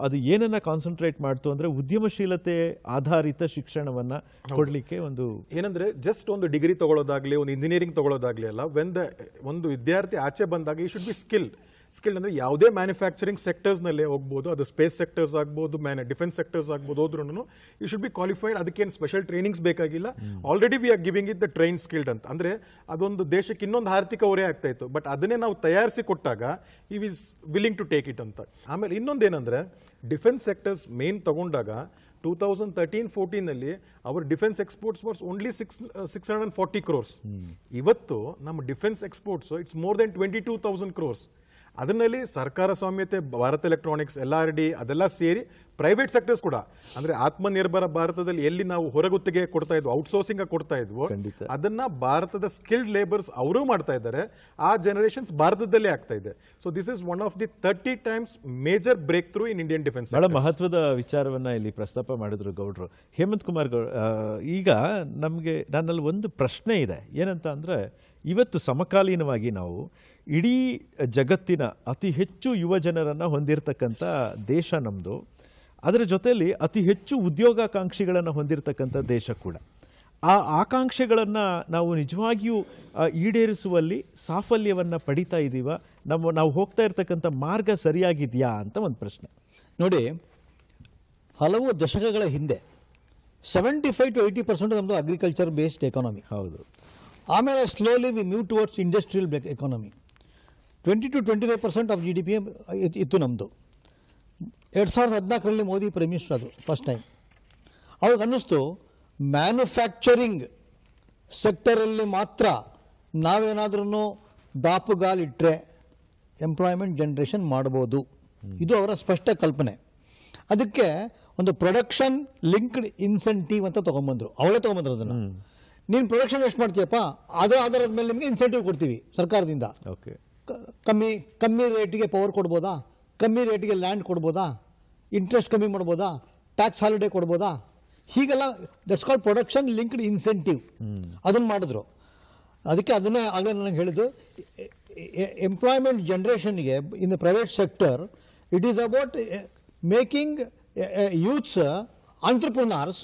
ಅದು ಏನನ್ನ ಕಾನ್ಸಂಟ್ರೇಟ್ ಮಾಡ್ತು ಅಂದ್ರೆ ಉದ್ಯಮಶೀಲತೆ ಆಧಾರಿತ ಶಿಕ್ಷಣವನ್ನ ಕೊಡ್ಲಿಕ್ಕೆ ಒಂದು ಏನಂದ್ರೆ ಜಸ್ಟ್ ಒಂದು ಡಿಗ್ರಿ ತಗೊಳ್ಳೋದಾಗ್ಲಿ ಒಂದು ಇಂಜಿನಿಯರಿಂಗ್ ತಗೊಳ್ಳೋದಾಗ್ಲಿ ಅಲ್ಲ ವೆನ್ ದ ಒಂದು ವಿದ್ಯಾರ್ಥಿ ಆಚೆ ಬಂದಾಗ ಈ ಶುಡ್ ಬಿ ಸ್ಕಿಲ್ ಸ್ಕಿಲ್ ಅಂದ್ರೆ ಯಾವುದೇ ಮ್ಯಾನುಫ್ಯಾಕ್ಚರಿಂಗ್ ಸೆಕ್ಟರ್ಸ್ನಲ್ಲೇ ಹೋಗ್ಬೋದು. ಅದು ಸ್ಪೇಸ್ ಸೆಕ್ಟರ್ಸ್ ಆಗ್ಬೋದು ಮ್ಯಾನ್ ಡಿಫೆನ್ಸ್ ಸೆಕ್ಟರ್ಸ್ ಆಗ್ಬೋದು ಹೋದ್ರೂ ಯು ಶುಡ್ ಬಿ ಕ್ವಾಲಿಫೈಡ್ ಅದಕ್ಕೇನು ಸ್ಪೆಷಲ್ ಟ್ರೈನಿಂಗ್ಸ್ ಬೇಕಾಗಿಲ್ಲ. Already we are giving it the train skilled ಅಂತ. ಅಂದ್ರೆ ಅದೊಂದು ದೇಶಕ್ಕೆ ಇನ್ನೊಂದು ಆರ್ಥಿಕ ಹೊರೆ ಆಗ್ತಾ ಇತ್ತು. ಬಟ್ ಅದನ್ನೇ ನಾವು ತಯಾರಿಸಿ ಕೊಟ್ಟಾಗ if was willing to take it ಅಂತ. ಆಮೇಲೆ ಇನ್ನೊಂದೇನಂದ್ರೆ ಡಿಫೆನ್ಸ್ ಸೆಕ್ಟರ್ಸ್ ಮೇನ್ ತಗೊಂಡಾಗ two thousand thirteen ಫೋರ್ಟೀನಲ್ಲಿ our defence exports was only six six hundred forty crores ಇವತ್ತು ನಮ್ಮ defence exports it's more than twenty two thousand crores ಅದರಲ್ಲಿ ಸರ್ಕಾರ ಸ್ವಾಮ್ಯತೆ Bharat electronics L R D ಅದೆಲ್ಲ ಸೇರಿ ಪ್ರೈವೇಟ್ ಸೆಕ್ಟರ್ಸ್ ಕೂಡ. ಅಂದ್ರೆ ಆತ್ಮನಿರ್ಭರ ಭಾರತದಲ್ಲಿ ಎಲ್ಲಿ ನಾವು ಹೊರಗುತ್ತಿಗೆ ಕೊಡ್ತಾ ಇದ್ವು ಔಟ್ಸೋರ್ಸಿಂಗ್ ಕೊಡ್ತಾ ಇದ್ವು ಖಂಡಿತ. ಅದನ್ನ ಭಾರತದ ಸ್ಕಿಲ್ಡ್ ಲೇಬರ್ಸ್ ಅವರು ಮಾಡ್ತಾ ಇದ್ದಾರೆ. ಆ ಜನರೇಷನ್ಸ್ ಭಾರತದಲ್ಲೇ ಆಗ್ತಾ ಇದೆ. So this is one of the thirty times major breakthrough in Indian defence ಬಹಳ ಮಹತ್ವದ ವಿಚಾರವನ್ನ ಇಲ್ಲಿ ಪ್ರಸ್ತಾಪ ಮಾಡಿದ್ರು ಗೌಡ್ರು. ಹೇಮಂತ್ ಕುಮಾರ್ ಗೌಡ್ ಈಗ ನಮಗೆ ನನ್ನಲ್ಲಿ ಒಂದು ಪ್ರಶ್ನೆ ಇದೆ. ಏನಂತ ಅಂದ್ರೆ ಇವತ್ತು ಸಮಕಾಲೀನವಾಗಿ ನಾವು ಇಡೀ ಜಗತ್ತಿನ ಅತಿ ಹೆಚ್ಚು ಯುವ ಜನರನ್ನು ಹೊಂದಿರತಕ್ಕಂಥ ದೇಶ ನಮ್ಮದು ಅದರ ಜೊತೆಯಲ್ಲಿ ಅತಿ ಹೆಚ್ಚು ಉದ್ಯೋಗಾಕಾಂಕ್ಷಿಗಳನ್ನು ಹೊಂದಿರತಕ್ಕಂಥ ದೇಶ ಕೂಡ. ಆ ಆಕಾಂಕ್ಷೆಗಳನ್ನು ನಾವು ನಿಜವಾಗಿಯೂ ಈಡೇರಿಸುವಲ್ಲಿ ಸಾಫಲ್ಯವನ್ನು ಪಡಿತಾ ಇದ್ದೀವ ನಮ್ಮ ನಾವು ಹೋಗ್ತಾ ಇರ್ತಕ್ಕಂಥ ಮಾರ್ಗ ಸರಿಯಾಗಿದೆಯಾ ಅಂತ ಒಂದು ಪ್ರಶ್ನೆ. ನೋಡಿ ಹಲವು ದಶಕಗಳ ಹಿಂದೆ seventy five to eighty percent ನಮ್ಮದು ಅಗ್ರಿಕಲ್ಚರ್ ಬೇಸ್ಡ್ ಎಕಾನಮಿ ಹೌದು. ಆಮೇಲೆ slowly we move towards industrial economy twenty to twenty five percent of G D P ಇತ್ತು ನಮ್ಮದು ಎರಡು ಸಾವಿರದ ಹದಿನಾಲ್ಕರಲ್ಲಿ ಮೋದಿ ಪ್ರೈಮ್ ಮಿನಿಸ್ಟರ್ ಅದು ಫಸ್ಟ್ ಟೈಮ್ ಅವಾಗ ಅನ್ನಿಸ್ತು ಮ್ಯಾನುಫ್ಯಾಕ್ಚರಿಂಗ್ ಸೆಕ್ಟರಲ್ಲಿ ಮಾತ್ರ ನಾವೇನಾದ್ರೂ ದಾಪುಗಾಲಿಟ್ಟರೆ ಎಂಪ್ಲಾಯ್ಮೆಂಟ್ ಜನ್ರೇಷನ್ ಮಾಡ್ಬೋದು. ಇದು ಅವರ ಸ್ಪಷ್ಟ ಕಲ್ಪನೆ. ಅದಕ್ಕೆ ಒಂದು ಪ್ರೊಡಕ್ಷನ್ ಲಿಂಕ್ಡ್ ಇನ್ಸೆಂಟಿವ್ ಅಂತ ತೊಗೊಂಬಂದ್ರು. ಅವಳೇ ತೊಗೊಂಬಂದ್ರು ಅದನ್ನು. ನೀನು ಪ್ರೊಡಕ್ಷನ್ ಎಷ್ಟು ಮಾಡ್ತೀಯಪ್ಪ? ಅದರ ಆಧಾರದ ಮೇಲೆ ನಿಮಗೆ ಇನ್ಸೆಂಟಿವ್ ಕೊಡ್ತೀವಿ ಸರ್ಕಾರದಿಂದ. ಓಕೆ ಕಮ್ಮಿ ಕಮ್ಮಿ ರೇಟಿಗೆ ಪವರ್ ಕೊಡ್ಬೋದಾ? ಕಮ್ಮಿ ರೇಟಿಗೆ ಲ್ಯಾಂಡ್ ಕೊಡ್ಬೋದಾ? ಇಂಟ್ರೆಸ್ಟ್ ಕಮ್ಮಿ ಮಾಡ್ಬೋದಾ? ಟ್ಯಾಕ್ಸ್ ಹಾಲಿಡೇ ಕೊಡ್ಬೋದಾ? ಹೀಗೆಲ್ಲ that's called production linked incentive ಅದನ್ನು ಮಾಡಿದ್ರು. ಅದಕ್ಕೆ ಅದನ್ನೇ ಆಗಲೇ ನನಗೆ ಹೇಳಿದ್ದು employment ಜನ್ರೇಷನ್ಗೆ in the private sector it is about making youths entrepreneurs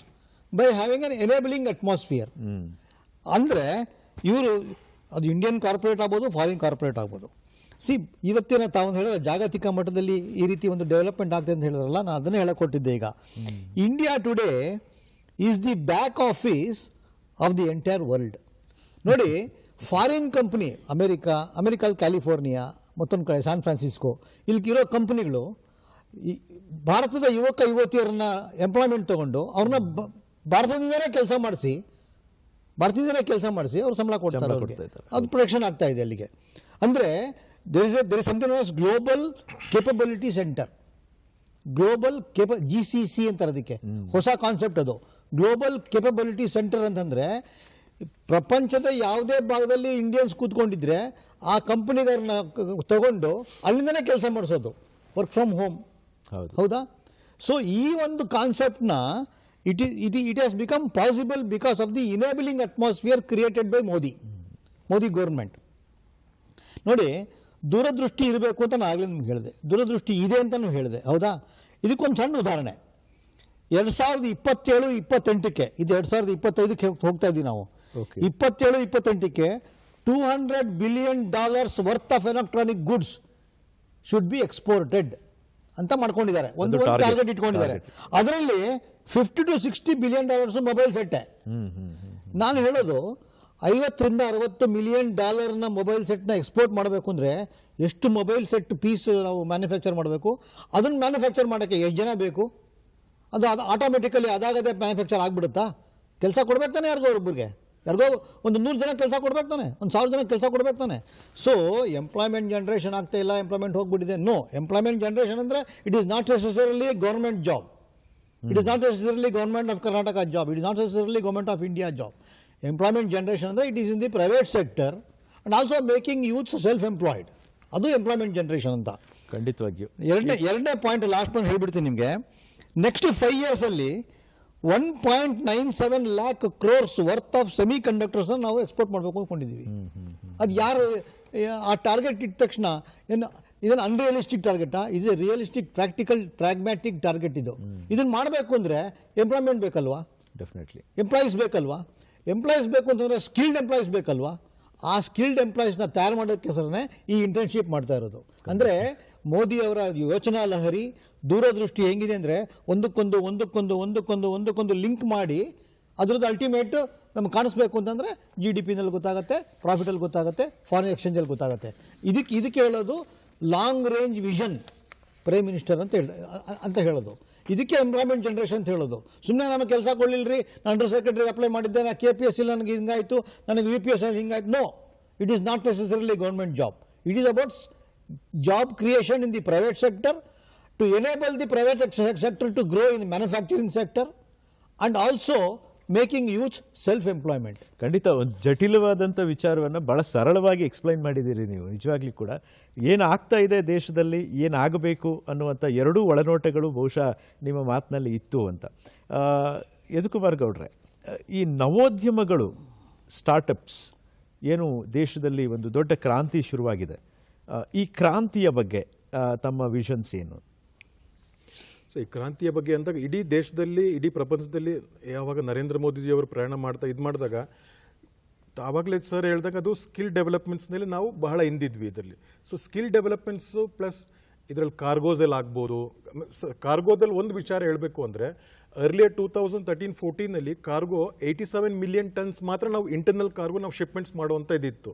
by having an enabling atmosphere ಅಂದರೆ ಇವರು ಅದು ಇಂಡಿಯನ್ ಕಾರ್ಪೊರೇಟ್ ಆಗ್ಬೋದು ಫಾರಿನ್ ಕಾರ್ಪೊರೇಟ್ ಆಗ್ಬೋದು. ಸಿ ಇವತ್ತಿನ ತಾವು ಹೇಳಿದ್ರೆ ಜಾಗತಿಕ ಮಟ್ಟದಲ್ಲಿ ಈ ರೀತಿ ಒಂದು ಡೆವಲಪ್ಮೆಂಟ್ ಆಗ್ತದೆ ಅಂತ ಹೇಳಿದ್ರಲ್ಲ ನಾನು ಅದನ್ನೇ ಹೇಳಿಕೊಟ್ಟಿದ್ದೆ ಈಗ. India today is the back office of the entire world ನೋಡಿ ಫಾರಿನ್ ಕಂಪ್ನಿ ಅಮೆರಿಕಾ ಅಮೆರಿಕಲ್ಲಿ ಕ್ಯಾಲಿಫೋರ್ನಿಯಾ ಮತ್ತೊಂದು ಕಡೆ ಸ್ಯಾನ್ ಫ್ರಾನ್ಸಿಸ್ಕೋ ಇಲ್ಲಿ ಇರೋ ಕಂಪ್ನಿಗಳು ಈ ಭಾರತದ ಯುವಕ ಯುವತಿಯರನ್ನ ಎಂಪ್ಲಾಯ್ಮೆಂಟ್ ತಗೊಂಡು ಅವ್ರನ್ನ ಬ- ಭಾರತದಿಂದಲೇ ಕೆಲಸ ಮಾಡಿಸಿ ಭಾರತದಿಂದಲೇ ಕೆಲಸ ಮಾಡಿಸಿ ಅವ್ರು ಸಂಬಳ ಕೊಡ್ತಾರೆ. ಅದು ಪ್ರೊಡಕ್ಷನ್ ಆಗ್ತಾ ಇದೆ ಅಲ್ಲಿಗೆ. ಅಂದರೆ there is there is something was global capability centre global cape G C C ಅಂತಾರೆ ಅದಕ್ಕೆ. ಹೊಸ ಕಾನ್ಸೆಪ್ಟ್ ಅದು. ಗ್ಲೋಬಲ್ ಕೇಪಬಿಲಿಟಿ ಸೆಂಟರ್ ಅಂತಂದರೆ ಪ್ರಪಂಚದ ಯಾವುದೇ ಭಾಗದಲ್ಲಿ ಇಂಡಿಯನ್ಸ್ ಕೂತ್ಕೊಂಡಿದ್ರೆ ಆ ಕಂಪನಿಗಾರನ್ನ ತಗೊಂಡು ಅಲ್ಲಿಂದನೇ ಕೆಲಸ ಮಾಡಿಸೋದು. ವರ್ಕ್ ಫ್ರಮ್ ಹೋಮ್ ಹೌದು. ಸೊ ಈ ಒಂದು ಕಾನ್ಸೆಪ್ಟ್ನ it it, it has become possible because of the enabling atmosphere created by Modi Modi government ನೋಡಿ ದೂರದೃಷ್ಟಿ ಇರಬೇಕು ಅಂತ ನಾನು ಆಗಲೇ ನಿಮ್ಗೆ ಹೇಳಿದೆ. ದೂರದೃಷ್ಟಿ ಇದೆ ಅಂತಲೂ ಹೇಳಿದೆ. ಹೌದಾ? ಇದಕ್ಕೊಂದು ಸಣ್ಣ ಉದಾಹರಣೆ. ಎರಡು ಸಾವಿರದ ಇಪ್ಪತ್ತೇಳು ಇಪ್ಪತ್ತೆಂಟಕ್ಕೆ ಇದು ಎರಡು ಸಾವಿರದ ಇಪ್ಪತ್ತೈದಕ್ಕೆ ಹೋಗ್ತಾ ಇದ್ದೀವಿ ನಾವು. ಇಪ್ಪತ್ತೇಳು ಇಪ್ಪತ್ತೆಂಟಕ್ಕೆ two hundred billion dollars worth of electronic goods should be exported ಅಂತ ಮಾಡ್ಕೊಂಡಿದ್ದಾರೆ. ಒಂದು ಟಾರ್ಗೆಟ್ ಇಟ್ಕೊಂಡಿದ್ದಾರೆ. ಅದರಲ್ಲಿ fifty to sixty billion dollars mobile ಸೆಟ್ಟೆ ನಾನು ಹೇಳೋದು, ಐವತ್ತರಿಂದ ಅರವತ್ತು ಮಿಲಿಯನ್ ಡಾಲರ್ನ ಮೊಬೈಲ್ ಸೆಟ್ನ ಎಕ್ಸ್ಪೋರ್ಟ್ ಮಾಡಬೇಕು ಅಂದರೆ ಎಷ್ಟು ಮೊಬೈಲ್ ಸೆಟ್ ಪೀಸ್ ನಾವು ಮ್ಯಾನುಫ್ಯಾಕ್ಚರ್ ಮಾಡಬೇಕು? ಅದನ್ನು ಮ್ಯಾನುಫ್ಯಾಕ್ಚರ್ ಮಾಡೋಕ್ಕೆ ಎಷ್ಟು ಜನ ಬೇಕು? ಅದು ಅದು ಆಟೋಮೆಟಿಕಲಿ ಅದಾಗದೆ ಮ್ಯಾನುಫ್ಯಾಕ್ಚರ್ ಆಗಿಬಿಡುತ್ತಾ? ಕೆಲಸ ಕೊಡ್ಬೇಕು ತಾನೆ ಯಾರಿಗೋ ಒಬ್ಬರಿಗೆ ಯಾರಿಗೋ ಒಂದು ನೂರು ಜನ ಕೆಲಸ ಕೊಡ್ಬೇಕು ತಾನೆ? ಒಂದು ಸಾವಿರ ಜನ ಕೆಲಸ ಕೊಡ್ಬೇಕು ತಾನೆ? ಸೊ ಎಂಪ್ಲಾಯ್ಮೆಂಟ್ ಜನ್ರೇಷನ್ ಆಗ್ತಾ ಇಲ್ಲ ಎಂಪ್ಲಾಯ್ಮೆಂಟ್ ಹೋಗ್ಬಿಟ್ಟಿದೆ. ನೋ ಎಂಪ್ಲಾಯ್ಮೆಂಟ್ ಜನ್ರೇಷನ್ ಅಂದರೆ it is not necessarily government job it is not necessarily government of Karnataka job it is not necessarily government of India job employment generation ಅಂದರೆ it is in the private sector and also making youths self employed ಅದು employment generation ಅಂತ. ಖಂಡಿತವಾಗಿಯೂ. ಎರಡನೇ ಎರಡನೇ point last point ಹೇಳ್ಬಿಡ್ತೀನಿ ನಿಮಗೆ. Next five ಇಯರ್ಸಲ್ಲಿ one point nine seven lakh crores worth of semi ಕಂಡಕ್ಟರ್ಸ್ನ ನಾವು export ಮಾಡಬೇಕು ಅಂದ್ಕೊಂಡಿದ್ದೀವಿ. ಅದು ಯಾರು ಆ ಟಾರ್ಗೆಟ್ ಇಟ್ಟ ತಕ್ಷಣ ಏನು ಇದನ್ನು ಅನ್ರಿಯಲಿಸ್ಟಿಕ್ ಟಾರ್ಗೆಟಾ ಇದು ರಿಯಲಿಸ್ಟಿಕ್ ಪ್ರಾಕ್ಟಿಕಲ್ ಪ್ರಾಗ್ಮ್ಯಾಟಿಕ್ ಟಾರ್ಗೆಟ್ ಇದು. ಇದನ್ನು ಮಾಡಬೇಕು ಅಂದರೆ ಎಂಪ್ಲಾಯ್ಮೆಂಟ್ ಬೇಕಲ್ವಾ? ಡೆಫಿನೆಟ್ಲಿ ಎಂಪ್ಲಾಯೀಸ್ ಬೇಕಲ್ವಾ? ಎಂಪ್ಲಾಯೀಸ್ ಬೇಕು ಅಂತಂದರೆ ಸ್ಕಿಲ್ಡ್ ಎಂಪ್ಲಾಯೀಸ್ ಬೇಕಲ್ವಾ? ಆ ಸ್ಕಿಲ್ಡ್ ಎಂಪ್ಲಾಯೀಸ್ನ ತಯಾರು ಮಾಡೋಕ್ಕೆ ಸರನೇ ಈ ಇಂಟರ್ನ್ಶಿಪ್ ಮಾಡ್ತಾ ಇರೋದು. ಅಂದರೆ ಮೋದಿ ಅವರ ಯೋಚನಾ ಲಹರಿ ದೂರದೃಷ್ಟಿ ಹೆಂಗಿದೆ ಅಂದರೆ ಒಂದಕ್ಕೊಂದು ಒಂದಕ್ಕೊಂದು ಒಂದಕ್ಕೊಂದು ಒಂದಕ್ಕೊಂದು ಲಿಂಕ್ ಮಾಡಿ ಅದ್ರದ್ದು ಅಲ್ಟಿಮೇಟ್ ನಮ್ಗೆ ಕಾಣಿಸ್ಬೇಕು ಅಂತಂದರೆ ಜಿ ಡಿ ಪಿನಲ್ಲಿ ಗೊತ್ತಾಗುತ್ತೆ ಪ್ರಾಫಿಟಲ್ಲಿ ಗೊತ್ತಾಗುತ್ತೆ ಫಾರಿನ್ ಎಕ್ಸ್ಚೇಂಜಲ್ಲಿ ಗೊತ್ತಾಗುತ್ತೆ. ಇದಕ್ಕೆ ಇದಕ್ಕೆ ಹೇಳೋದು long range vision prime minister ಅಂತ ಹೇಳ ಅಂತ ಹೇಳೋದು. ಇದಕ್ಕೆ ಎಂಪ್ಲಾಯ್ಮೆಂಟ್ ಜನ್ರೇಷನ್ ಅಂತ ಹೇಳೋದು. ಸುಮ್ಮನೆ ನಮಗೆ ಕೆಲಸ ಕೊಡಲಿಲ್ಲರಿ ನಾನು ಅಂಡರ್ ಸೆಕ್ರೆಟರಿ ಅಪ್ಲೈ ಮಾಡಿದ್ದೆ ನಾನು ಕೆ ಪಿ ಎಸ್ ಇಲ್ಲಿ ನನಗೆ ಹಿಂಗಾಯಿತು, ನನಗೆ ಯು ಪಿ ಎಸ್ ಅಲ್ಲಿ ಹಿಂಗಾಯ್ತು. No it is not necessarily government job it is about job creation in the private sector to enable the private sector to grow in manufacturing sector and also making youth self employment ಖಂಡಿತ, ಒಂದು ಜಟಿಲವಾದಂಥ ವಿಚಾರವನ್ನು ಬಹಳ ಸರಳವಾಗಿ explain ಮಾಡಿದ್ದೀರಿ ನೀವು. ನಿಜವಾಗ್ಲೂ ಕೂಡ ಏನು ಆಗ್ತಾ ಇದೆ ದೇಶದಲ್ಲಿ ಏನಾಗಬೇಕು ಅನ್ನುವಂಥ ಎರಡೂ ಒಳನೋಟಗಳು ಬಹುಶಃ ನಿಮ್ಮ ಮಾತಿನಲ್ಲಿ ಇತ್ತು ಅಂತ. ಯದುಕುಮಾರ್ ಗೌಡ್ರೆ, ಈ ನವೋದ್ಯಮಗಳು ಸ್ಟಾರ್ಟಪ್ಸ್ ಏನು ದೇಶದಲ್ಲಿ ಒಂದು ದೊಡ್ಡ ಕ್ರಾಂತಿ ಶುರುವಾಗಿದೆ. ಈ ಕ್ರಾಂತಿಯ ಬಗ್ಗೆ ತಮ್ಮ ವಿಷನ್ಸ್ ಏನು? ಸೊ ಈ ಕ್ರಾಂತಿಯ ಬಗ್ಗೆ ಅಂದಾಗ ಇಡೀ ದೇಶದಲ್ಲಿ, ಇಡೀ ಪ್ರಪಂಚದಲ್ಲಿ ಯಾವಾಗ ನರೇಂದ್ರ ಮೋದಿಜಿ ಅವರು ಪ್ರಯಾಣ ಮಾಡ್ತಾ, ಇದು ಮಾಡಿದಾಗ ಆವಾಗಲೇ ಸರ್ ಹೇಳಿದಾಗ ಅದು ಸ್ಕಿಲ್ ಡೆವಲಪ್ಮೆಂಟ್ಸ್ನಲ್ಲಿ ನಾವು ಬಹಳ ಹಿಂದಿದ್ವಿ ಇದರಲ್ಲಿ. ಸೊ ಸ್ಕಿಲ್ ಡೆವಲಪ್ಮೆಂಟ್ಸು ಪ್ಲಸ್ ಇದರಲ್ಲಿ ಕಾರ್ಗೋಸಲ್ಲಿ ಆಗ್ಬೋದು. ಕಾರ್ಗೋದಲ್ಲಿ ಒಂದು ವಿಚಾರ ಹೇಳಬೇಕು ಅಂದರೆ earlier two thousand thirteen ಫೋರ್ಟೀನಲ್ಲಿ cargo eighty seven million tons ಮಾತ್ರ ನಾವು ಇಂಟರ್ನಲ್ ಕಾರ್ಗೋ ನಾವು ಶಿಪ್ಮೆಂಟ್ಸ್ ಮಾಡುವಂತ ಇದಿತ್ತು.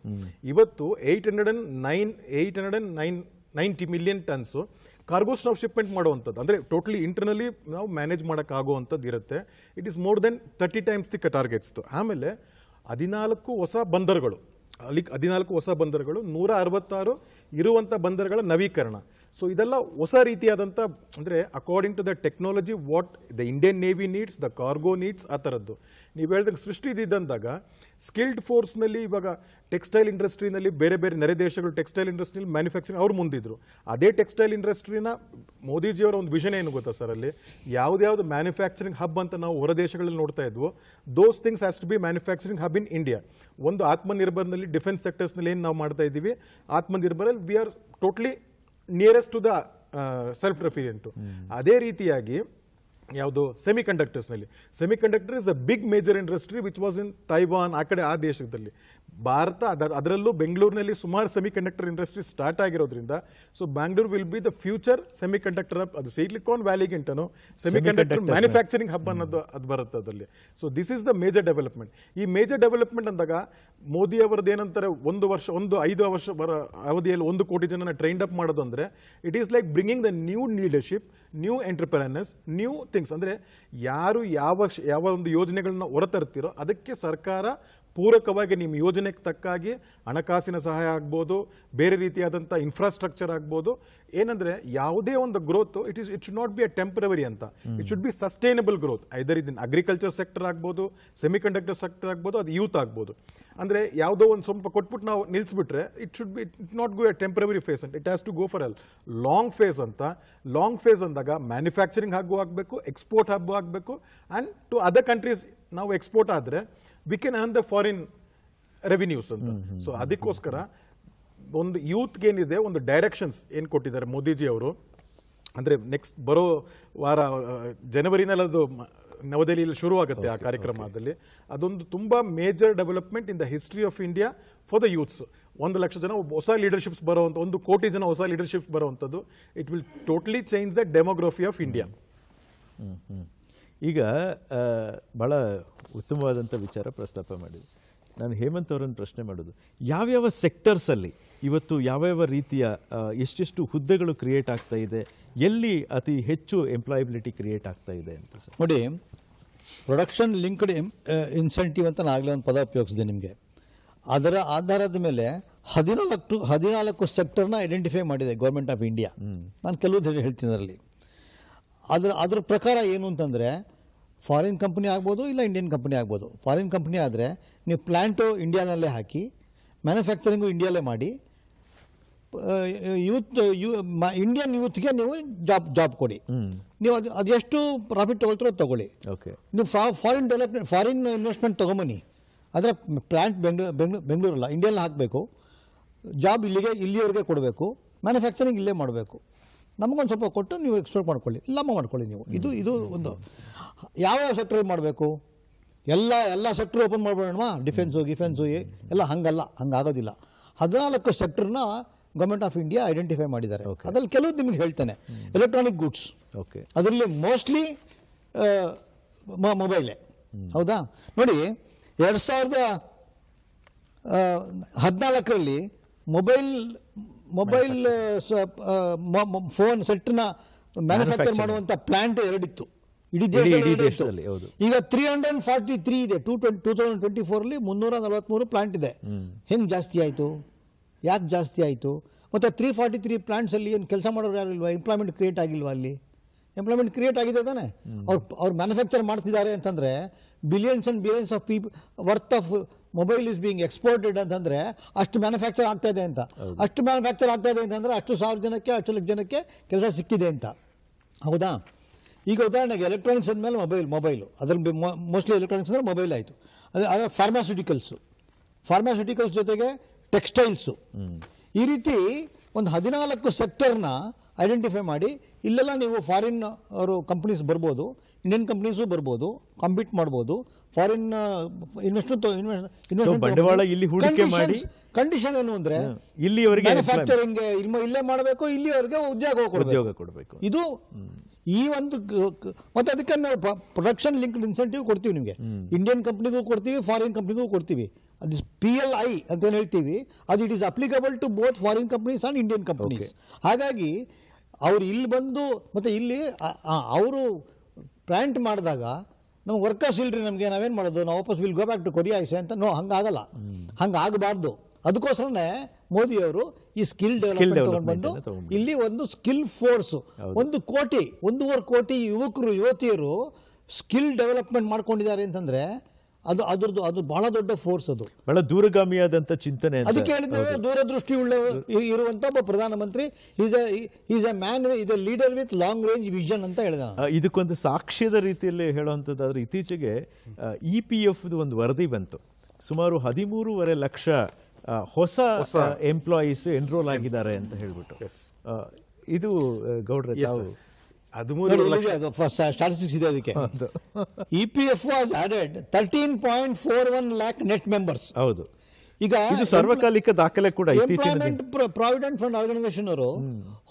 ಇವತ್ತು eight hundred and nine eight hundred and nine ninety million tons cargos ನಾವು ಶಿಪ್ಮೆಂಟ್ ಮಾಡುವಂಥದ್ದು. ಅಂದರೆ ಟೋಟಲಿ ಇಂಟರ್ನಲಿ ನಾವು ಮ್ಯಾನೇಜ್ ಮಾಡೋಕ್ಕಾಗುವಂಥದ್ದು ಇರುತ್ತೆ. It is more than thirty times the. ಟಾರ್ಗೆಟ್ಸ್ದು ಆಮೇಲೆ ಹದಿನಾಲ್ಕು ಹೊಸ ಬಂದರುಗಳು ಅಲ್ಲಿ ಹದಿನಾಲ್ಕು ಹೊಸ ಬಂದರುಗಳು, ನೂರ ಅರವತ್ತಾರು ಇರುವಂಥ ಬಂದರುಗಳ ನವೀಕರಣ. ಸೊ ಇದೆಲ್ಲ ಹೊಸ ರೀತಿಯಾದಂಥ, ಅಂದರೆ according to the technology what the Indian navy needs the cargo needs ಆ ಥರದ್ದು. ನೀವು ಹೇಳ್ದಂಗೆ ಸೃಷ್ಟಿ ಇದ್ದಂದಾಗ ಸ್ಕಿಲ್ಡ್ ಫೋರ್ಸ್ನಲ್ಲಿ ಇವಾಗ ಟೆಕ್ಸ್ಟೈಲ್ ಇಂಡಸ್ಟ್ರಿನಲ್ಲಿ ಬೇರೆ ಬೇರೆ ನೆರೆ ದೇಶಗಳು ಟೆಕ್ಸ್ಟೈಲ್ ಇಂಡಸ್ಟ್ರಿಯಲ್ಲಿ ಮ್ಯಾನುಫ್ಯಾಕ್ಚರಿಂಗ್ ಅವ್ರು ಮುಂದಿದ್ರು. ಅದೇ ಟೆಕ್ಸ್ಟೈಲ್ ಇಂಡಸ್ಟ್ರಿನ ಮೋದಿಜಿಯವರ ಒಂದು ವಿಷನ್ ಏನು ಗೊತ್ತಾ ಸರ್ ಅಲ್ಲಿ? ಯಾವುದ್ಯಾವುದು ಮ್ಯಾನುಫ್ಯಾಕ್ಚರಿಂಗ್ ಹಬ್ ಅಂತ ನಾವು ಹೊರ ದೇಶಗಳಲ್ಲಿ ನೋಡ್ತಾ ಇದ್ವು those things has to be manufacturing hub in India ಒಂದು ಆತ್ಮನಿರ್ಭರ್ನಲ್ಲಿ ಡಿಫೆನ್ಸ್ ಸೆಕ್ಟರ್ಸ್ನಲ್ಲಿ ಏನು ನಾವು ಮಾಡ್ತಾ ಇದ್ದೀವಿ? ಆತ್ಮನಿರ್ಭರಲ್ಲಿ we are totally nearest to the self reliant ಅದೇ ರೀತಿಯಾಗಿ ಯಾವುದು semi ಕಂಡಕ್ಟರ್ಸ್ನಲ್ಲಿ semiconductor is a big major industry which was in Taiwan ಆ ಕಡೆ ಆ ದೇಶದಲ್ಲಿ. ಭಾರತ ಅದರ ಅದರಲ್ಲೂ ಬೆಂಗಳೂರಿನಲ್ಲಿ ಸುಮಾರು ಸೆಮಿ ಕಂಡಕ್ಟರ್ ಇಂಡಸ್ಟ್ರಿ ಸ್ಟಾರ್ಟ್ ಆಗಿರೋದ್ರಿಂದ so Bangalore will be the future semiconductor ಅದು silicon ವ್ಯಾಲಿಗಿಂಟನು semiconductor manufacturing hub ಅನ್ನೋದು ಅದು ಬರುತ್ತೆ ಅದರಲ್ಲಿ. So this is the major development ಈ ಮೇಜರ್ ಡೆವಲಪ್ಮೆಂಟ್ ಅಂದಾಗ ಮೋದಿ ಅವರದ್ದು ಏನಂತಾರೆ ಒಂದು ವರ್ಷ ಒಂದು ಐದು ವರ್ಷ ಬರ ಅವಧಿಯಲ್ಲಿ ಒಂದು ಕೋಟಿ ಜನನ ಟ್ರೈನ್ಡ್ ಅಪ್ ಮಾಡೋದು ಅಂದರೆ it is like bringing the new leadership new entrepreneurs new things ಅಂದರೆ ಯಾರು ಯಾವ ಯಾವ ಒಂದು ಯೋಜನೆಗಳನ್ನ ಹೊರತರ್ತಿರೋ ಅದಕ್ಕೆ ಸರ್ಕಾರ ಪೂರಕವಾಗಿ ನಿಮ್ಮ ಯೋಜನೆಗೆ ತಕ್ಕಾಗಿ ಹಣಕಾಸಿನ ಸಹಾಯ ಆಗ್ಬೋದು, ಬೇರೆ ರೀತಿಯಾದಂಥ ಇನ್ಫ್ರಾಸ್ಟ್ರಕ್ಚರ್ ಆಗ್ಬೋದು. ಏನಂದ್ರೆ ಯಾವುದೇ ಒಂದು growth it is it should not be a temporary ಅಂತ. It should be sustainable growth either ಇದನ್ನ ಅಗ್ರಿಕಲ್ಚರ್ ಸೆಕ್ಟರ್ ಆಗ್ಬೋದು ಸೆಮಿಕಂಡಕ್ಟರ್ ಸೆಕ್ಟರ್ ಆಗ್ಬೋದು, ಅದು ಯೂತ್ ಆಗ್ಬೋದು. ಅಂದರೆ ಯಾವುದೋ ಒಂದು ಸ್ವಲ್ಪ ಕೊಟ್ಬಿಟ್ಟು ನಾವು ನಿಲ್ಲಿಸ್ಬಿಟ್ರೆ it should be it not go a temporary phase ಅಂತ. It has to go for a long phase ಅಂತ. ಲಾಂಗ್ ಫೇಸ್ ಅಂದಾಗ ಮ್ಯಾನುಫ್ಯಾಕ್ಚರಿಂಗ್ ಹಬ್ಬು ಆಗಬೇಕು ಎಕ್ಸ್ಪೋರ್ಟ್ ಹಬ್ಬು ಆಗಬೇಕು ಆ್ಯಂಡ್ ಟು ಅದರ್ ಕಂಟ್ರೀಸ್ ನಾವು ಎಕ್ಸ್ಪೋರ್ಟ್ ಆದರೆ we can earn the foreign revenues ಅಂತ. So ಅದಕ್ಕೋಸ್ಕರ ಒಂದು ಯೂತ್ಗೆ ಏನಿದೆ ಒಂದು ಡೈರೆಕ್ಷನ್ಸ್ ಏನು ಕೊಟ್ಟಿದ್ದಾರೆ ಮೋದಿಜಿ ಅವರು? ಅಂದರೆ ನೆಕ್ಸ್ಟ್ ಬರೋ ವಾರ ಜನವರಿನಲ್ಲಿ ಅದು ನವದೆಹಲಿಯಲ್ಲಿ ಶುರುವಾಗುತ್ತೆ ಆ ಕಾರ್ಯಕ್ರಮದಲ್ಲಿ. ಅದೊಂದು ತುಂಬ major development in the history of India for the youths ಒಂದು ಲಕ್ಷ ಜನ ಹೊಸ ಲೀಡರ್ಶಿಪ್ಸ್ ಬರೋವಂಥ ಒಂದು ಕೋಟಿ ಜನ ಹೊಸ ಲೀಡರ್ಶಿಪ್ ಬರುವಂಥದ್ದು it will totally change the demography of India ಈಗ ಭಾಳ ಉತ್ತಮವಾದಂಥ ವಿಚಾರ ಪ್ರಸ್ತಾಪ ಮಾಡಿದೆ ನಾನು ಹೇಮಂತ್ ಅವರನ್ನು ಪ್ರಶ್ನೆ ಮಾಡೋದು. ಯಾವ್ಯಾವ ಸೆಕ್ಟರ್ಸಲ್ಲಿ ಇವತ್ತು ಯಾವ್ಯಾವ ರೀತಿಯ ಎಷ್ಟೆಷ್ಟು ಹುದ್ದೆಗಳು ಕ್ರಿಯೇಟ್ ಆಗ್ತಾ ಇದೆ ಎಲ್ಲಿ ಅತಿ ಹೆಚ್ಚು ಎಂಪ್ಲಾಯಬಿಲಿಟಿ ಕ್ರಿಯೇಟ್ ಆಗ್ತಾ ಇದೆ ಅಂತ ಸರ್? ನೋಡಿ ಪ್ರೊಡಕ್ಷನ್ ಲಿಂಕ್ಡ್ ಇನ್ಸೆಂಟಿವ್ ಅಂತ ನಾನು ಆಗಲೇ ಒಂದು ಪದ ಉಪಯೋಗಿಸಿದೆ ನಿಮಗೆ. ಅದರ ಆಧಾರದ ಮೇಲೆ ಹದಿನಾಲ್ಕು ಹದಿನಾಲ್ಕು ಸೆಕ್ಟರ್ನ ಐಡೆಂಟಿಫೈ ಮಾಡಿದೆ ಗೌರ್ಮೆಂಟ್ ಆಫ್ ಇಂಡಿಯಾ ನಾನು ಕೆಲವು ಹೇಳ್ತೀನಿ ಅದರಲ್ಲಿ. ಅದರ ಅದ್ರ ಪ್ರಕಾರ ಏನು ಅಂತಂದರೆ ಫಾರಿನ್ ಕಂಪ್ನಿ ಆಗ್ಬೋದು ಇಲ್ಲ ಇಂಡಿಯನ್ ಕಂಪ್ನಿ ಆಗ್ಬೋದು. ಫಾರಿನ್ ಕಂಪ್ನಿ ಆದರೆ ನೀವು ಪ್ಲ್ಯಾಂಟು ಇಂಡಿಯಾನಲ್ಲೇ ಹಾಕಿ ಮ್ಯಾನುಫ್ಯಾಕ್ಚರಿಂಗು ಇಂಡಿಯಲ್ಲೇ ಮಾಡಿ ಯೂತ್ ಯೂ ಇಂಡಿಯನ್ ಯೂತ್ಗೆ ನೀವು ಜಾಬ್ ಜಾಬ್ ಕೊಡಿ. ನೀವು ಅದು ಅದೆಷ್ಟು ಪ್ರಾಫಿಟ್ ತೊಗೊಳ್ತಾರೋ ತೊಗೊಳ್ಳಿ. ಓಕೆ ನೀವು ಫಾರಿನ್ ಡೆವಲಪ್ಮೆಂಟ್ ಫಾರಿನ್ ಇನ್ವೆಸ್ಟ್ಮೆಂಟ್ ತೊಗೊಂಬನ್ನಿ. ಆದರೆ ಪ್ಲ್ಯಾಂಟ್ ಬೆಂಗ್ಳೂರು ಬೆಂಗ್ಳೂರು ಬೆಂಗಳೂರಲ್ಲ ಇಂಡಿಯಲ್ಲಿ ಹಾಕಬೇಕು. ಜಾಬ್ ಇಲ್ಲಿಗೆ ಇಲ್ಲಿಯವ್ರಿಗೆ ಕೊಡಬೇಕು. ಮ್ಯಾನುಫ್ಯಾಕ್ಚರಿಂಗ್ ಇಲ್ಲೇ ಮಾಡಬೇಕು. ನಮಗೊಂದು ಸ್ವಲ್ಪ ಕೊಟ್ಟು ನೀವು ಎಕ್ಸ್ಪೋರ್ಟ್ ಮಾಡ್ಕೊಳ್ಳಿ. ಲಾಭ ಮಾಡ್ಕೊಳ್ಳಿ ನೀವು. ಇದು ಇದು ಒಂದು ಯಾವ ಯಾವ ಸೆಕ್ಟ್ರಲ್ಲಿ ಮಾಡಬೇಕು? ಎಲ್ಲ ಎಲ್ಲ ಸೆಕ್ಟ್ರ್ ಓಪನ್ ಮಾಡ್ಬೇಡವಾ ಡಿಫೆನ್ಸು ಗಿಫೆನ್ಸು ಎಲ್ಲ ಹಂಗಲ್ಲ ಹಂಗಾಗೋದಿಲ್ಲ. ಹದಿನಾಲ್ಕು ಸೆಕ್ಟ್ರನ್ನ ಗೌರ್ಮೆಂಟ್ ಆಫ್ ಇಂಡಿಯಾ ಐಡೆಂಟಿಫೈ ಮಾಡಿದ್ದಾರೆ. ಅದ್ರಲ್ಲಿ ಕೆಲವು ನಿಮಗೆ ಹೇಳ್ತೇನೆ. ಎಲೆಕ್ಟ್ರಾನಿಕ್ ಗೂಡ್ಸ್ ಓಕೆ ಅದರಲ್ಲಿ ಮೋಸ್ಟ್ಲಿ ಮೊಬೈಲೇ ಹೌದಾ? ನೋಡಿ ಎರಡು ಸಾವಿರದ ಹದಿನಾಲ್ಕರಲ್ಲಿ ಮೊಬೈಲ್ ಮೊಬೈಲ್ ಫೋನ್ ಸೆಟ್ನ ಮ್ಯಾನುಫ್ಯಾಕ್ಚರ್ ಮಾಡುವಂಥ ಪ್ಲಾಂಟ್ ಎರಡಿತ್ತು. ಇಡೀ ದೇಶ ದೇಶದಲ್ಲಿ. ಈಗ ತ್ರೀ ಹಂಡ್ರೆಡ್ ಫಾರ್ಟಿ ತ್ರೀ ಇದೆ. Two twenty two thousand twenty ಫೋರಲ್ಲಿ ಮುನ್ನೂರ ನಲವತ್ತ್ಮೂರು ಪ್ಲಾಂಟ್ ಇದೆ. ಹೆಂಗೆ ಜಾಸ್ತಿ ಆಯಿತು? ಯಾಕೆ ಜಾಸ್ತಿ ಆಯಿತು? ಮತ್ತು ತ್ರೀ ಫಾರ್ಟಿ ತ್ರೀ ಪ್ಲಾಂಟ್ಸಲ್ಲಿ ಏನು ಕೆಲಸ ಮಾಡೋರು ಯಾರು ಇಲ್ವಾ? ಎಂಪ್ಲಾಯ್ಮೆಂಟ್ ಕ್ರಿಯೇಟ್ ಆಗಿಲ್ವಾ ಅಲ್ಲಿ? ಎಂಪ್ಲಾಯ್ಮೆಂಟ್ ಕ್ರಿಯೇಟ್ ಆಗಿದೆ ತಾನೆ. ಅವ್ರು ಅವ್ರು ಮ್ಯಾನುಫ್ಯಾಕ್ಚರ್ ಮಾಡ್ತಿದ್ದಾರೆ ಅಂತಂದರೆ billions and billions of peep worth of mobile is being exported ಅಂತಂದರೆ ಅಷ್ಟು ಮ್ಯಾನುಫ್ಯಾಕ್ಚರ್ ಆಗ್ತಾ ಇದೆ ಅಂತ ಅಷ್ಟು ಮ್ಯಾನುಫ್ಯಾಕ್ಚರ್ ಆಗ್ತಾ ಇದೆ ಅಂತಂದರೆ ಅಷ್ಟು ಸಾವಿರ ಜನಕ್ಕೆ ಅಷ್ಟು ಲಕ್ಷ ಜನಕ್ಕೆ ಕೆಲಸ ಸಿಕ್ಕಿದೆ ಅಂತ. ಹೌದಾ? ಈಗ ಉದಾಹರಣೆಗೆ ಎಲೆಕ್ಟ್ರಾನಿಕ್ಸ್ ಅಂದಮೇಲೆ ಮೊಬೈಲ್ ಮೊಬೈಲು ಅದ್ರ ಮೋಸ್ಟ್ಲಿ ಎಲೆಕ್ಟ್ರಾನಿಕ್ಸ್ ಅಂದರೆ ಮೊಬೈಲ್ ಆಯಿತು. ಅದೇ ಅದರ ಫಾರ್ಮಾಸ್ಯೂಟಿಕಲ್ಸು ಫಾರ್ಮಾಸ್ಯೂಟಿಕಲ್ಸ್ ಜೊತೆಗೆ ಟೆಕ್ಸ್ಟೈಲ್ಸು ಈ ರೀತಿ ಒಂದು ಹದಿನಾಲ್ಕು ಸೆಕ್ಟರ್ನ ಐಡೆಂಟಿಫೈ ಮಾಡಿ. ಇಲ್ಲೆಲ್ಲ ನೀವು ಫಾರಿನ್ ಅವರು ಕಂಪ್ನೀಸ್ ಬರ್ಬೋದು. ಇಂಡಿಯನ್ ಕಂಪ್ನೀಸು ಬರ್ಬೋದು. ಕಾಂಪೀಟ್ ಮಾಡ್ಬೋದು. ಫಾರಿನ್ ಇನ್ವೆಸ್ಟ್ಮೆಂಟ್ ಬಂಡವಾಳ ಇಲ್ಲಿ ಹೂಡಿಕೆ ಮಾಡಿ- ಕಂಡೀಷನ್ ಏನು ಅಂದರೆ ಇಲ್ಲಿಯವರೆಗೆ ಮ್ಯಾನುಫ್ಯಾಕ್ಚರಿಂಗ್ ಇಲ್ಲೇ ಮಾಡಬೇಕು ಇಲ್ಲಿವರೆಗೆ ಉದ್ಯೋಗ ಕೊಡಬೇಕು. ಉದ್ಯೋಗ ಕೊಡಬೇಕು. ಇದು ಈ ಒಂದು ಮತ್ತೆ ಅದಕ್ಕೆ ನಾವು ಪ್ರೊಡಕ್ಷನ್ ಲಿಂಕ್ಡ್ ಇನ್ಸೆಂಟಿವ್ ಕೊಡ್ತೀವಿ ನಿಮಗೆ. ಇಂಡಿಯನ್ ಕಂಪ್ನಿಗೂ ಕೊಡ್ತೀವಿ ಫಾರಿನ್ ಕಂಪ್ನಿಗೂ ಕೊಡ್ತೀವಿ. ಅದು ಪಿ ಎಲ್ ಐ ಅಂತ ಏನು ಹೇಳ್ತೀವಿ. ಅದು it is applicable to both foreign companies and Indian companies ಹಾಗಾಗಿ ಅವ್ರು ಇಲ್ಲಿ ಬಂದು ಮತ್ತೆ ಇಲ್ಲಿ ಅವರು ಪ್ಲ್ಯಾಂಟ್ ಮಾಡಿದಾಗ ನಮ್ಗೆ ವರ್ಕರ್ಸ್ ಇಲ್ರಿ ನಮಗೆ ನಾವೇನು ಮಾಡೋದು? ನಾವು ವಾಪಸ್ will go back to Korea ಐಸೆ ಅಂತ? ನೋ ಹಂಗಾಗಲ್ಲ. ಹಂಗಾಗಬಾರ್ದು. ಅದಕ್ಕೋಸ್ಕರನೇ ಮೋದಿಯವರು ಈ ಸ್ಕಿಲ್ ಡೆವಲಪ್ಮೆಂಟ್ ತಗೊಂಡು ಬಂದು ಇಲ್ಲಿ ಒಂದು ಸ್ಕಿಲ್ ಫೋರ್ಸ್ ಒಂದು ಕೋಟಿ ಒಂದೂವರೆ ಕೋಟಿ ಯುವಕರು ಯುವತಿಯರು ಸ್ಕಿಲ್ ಡೆವಲಪ್ಮೆಂಟ್ ಮಾಡ್ಕೊಂಡಿದ್ದಾರೆ ಅಂತಂದ್ರೆ ಅದು ಅದ್ರದ್ದು ಅದು ಬಹಳ ದೊಡ್ಡ ಫೋರ್ಸ್ ಅದು. ಬಹಳ ದೂರಗಾಮಿಯಾದಂಥ ಚಿಂತನೆ ಅಂತ. ಅದಕ್ಕೆ ಹೇಳಿದ್ರೆ ದೂರದೃಷ್ಟಿ ಉಳ್ಳ ಇರುವಂತ ಒಬ್ಬ ಪ್ರಧಾನಮಂತ್ರಿ is is a man is a leader with long range vision ಅಂತ ಹೇಳಿದ ಇದಕ್ಕೊಂದು ಸಾಕ್ಷ್ಯದ ರೀತಿಯಲ್ಲಿ ಹೇಳುವಂಥದ್ದಾದ್ರೆ ಇತ್ತೀಚೆಗೆ ಇ ಪಿ ಎಫ್ ಒಂದು ವರದಿ ಬಂತು. ಸುಮಾರು ಹದಿಮೂರುವರೆ ಲಕ್ಷ ಹೊಸ ಎಂಪ್ಲಾಯೀಸ್ ಎನ್ರೋಲ್ ಆಗಿದ್ದಾರೆ ಅಂತ ಹೇಳ್ಬಿಟ್ಟು. ಆ, ಇದು ಗೌಡ್ರ ಗೌಡ್ರೆ ತಾವು ಹದಿಮೂರು ಲಕ್ಷ ಸ್ಟಾಟಿಸ್ಟಿಕ್ಸ್ ಇದೆ ಅದಕ್ಕೆ. E P F was added thirteen point four one lakh net members ಹೌದು. ಈಗ ಇದು ಸರ್ವಕಾಲಿಕ ದಾಖಲೆ ಕೂಡ ಎಂಪ್ಲಾಯ್ಮೆಂಟ್ ಪ್ರಾವಿಡೆಂಟ್ ಫಂಡ್ ಆರ್ಗನೈಸೇಷನ್ ಅವರು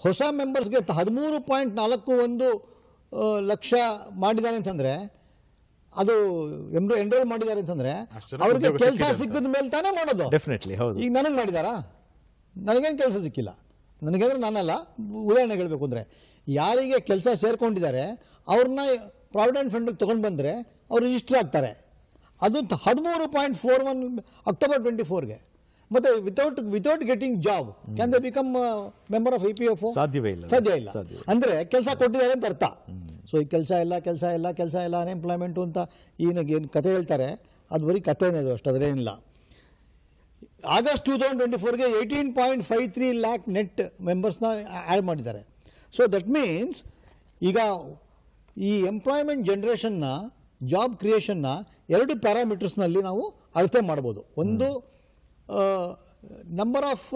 ಹೊಸ ಮೆಂಬರ್ಸ್ಗೆ ಹದಿಮೂರು ಪಾಯಿಂಟ್ ನಾಲ್ಕು ಒಂದು ಲಕ್ಷ ಮಾಡಿದ್ದಾರೆ ಅಂತಂದ್ರೆ ಅದು ಎನ್ರೋಲ್ ಮಾಡಿದ್ದಾರೆ ಅಂತಂದ್ರೆ ಅವ್ರಿಗೆ ಕೆಲಸ ಸಿಕ್ಕಿದೆ ಸಿಕ್ಕಿದ ಮೇಲೆ ತಾನೇ ಮಾಡೋದು. ಡೆಫಿನೆಟ್ಲಿ ಹೌದು. ಈಗ ನನಗೆ ಮಾಡಿದಾರಾ? ನನಗೇನು ಕೆಲಸ ಸಿಕ್ಕಿಲ್ಲ. ನನಗಂದ್ರೆ ನಾನಲ್ಲ ಉದಾಹರಣೆ ಹೇಳಬೇಕು ಅಂದರೆ ಯಾರಿಗೆ ಕೆಲಸ ಸೇರ್ಕೊಂಡಿದ್ದಾರೆ ಅವ್ರನ್ನ ಪ್ರಾವಿಡೆಂಟ್ ಫಂಡಿಗೆ ತೊಗೊಂಡು ಬಂದರೆ ಅವ್ರು ರಿಜಿಸ್ಟರ್ ಆಗ್ತಾರೆ. ಅದು ಹದಿಮೂರು point four one October twenty ಫೋರ್ಗೆ ಮತ್ತು without without getting job can they become member of I P F ಸಾಧ್ಯವೇ ಇಲ್ಲ. ಸಾಧ್ಯ ಇಲ್ಲ. ಅಂದರೆ ಕೆಲಸ ಕೊಟ್ಟಿದ್ದಾರೆ ಅಂತ ಅರ್ಥ. ಸೊ ಈ ಕೆಲಸ ಇಲ್ಲ ಕೆಲಸ ಇಲ್ಲ ಕೆಲಸ ಇಲ್ಲ ಅನ್ಎಂಪ್ಲಾಯ್ಮೆಂಟು ಅಂತ ಈಗ ಏನು ಕತೆ ಹೇಳ್ತಾರೆ ಅದು ಬರೀ ಕಥೆನೇ ಅದು ಅಷ್ಟು ಅದ್ರೇನಿಲ್ಲ. August two thousand twenty ಫೋರ್ಗೆ eighteen point five three lakh net ಮೆಂಬರ್ಸ್ನ add ಮಾಡಿದ್ದಾರೆ. ಸೊ ದಟ್ ಮೀನ್ಸ್ ಈಗ ಈ ಎಂಪ್ಲಾಯ್ಮೆಂಟ್ ಜನ್ರೇಷನ್ನ ಜಾಬ್ ಕ್ರಿಯೇಷನ್ನ ಎರಡು ಪ್ಯಾರಾಮೀಟರ್ಸ್ನಲ್ಲಿ ನಾವು ಅಳತೆ ಮಾಡ್ಬೋದು ಒಂದು number of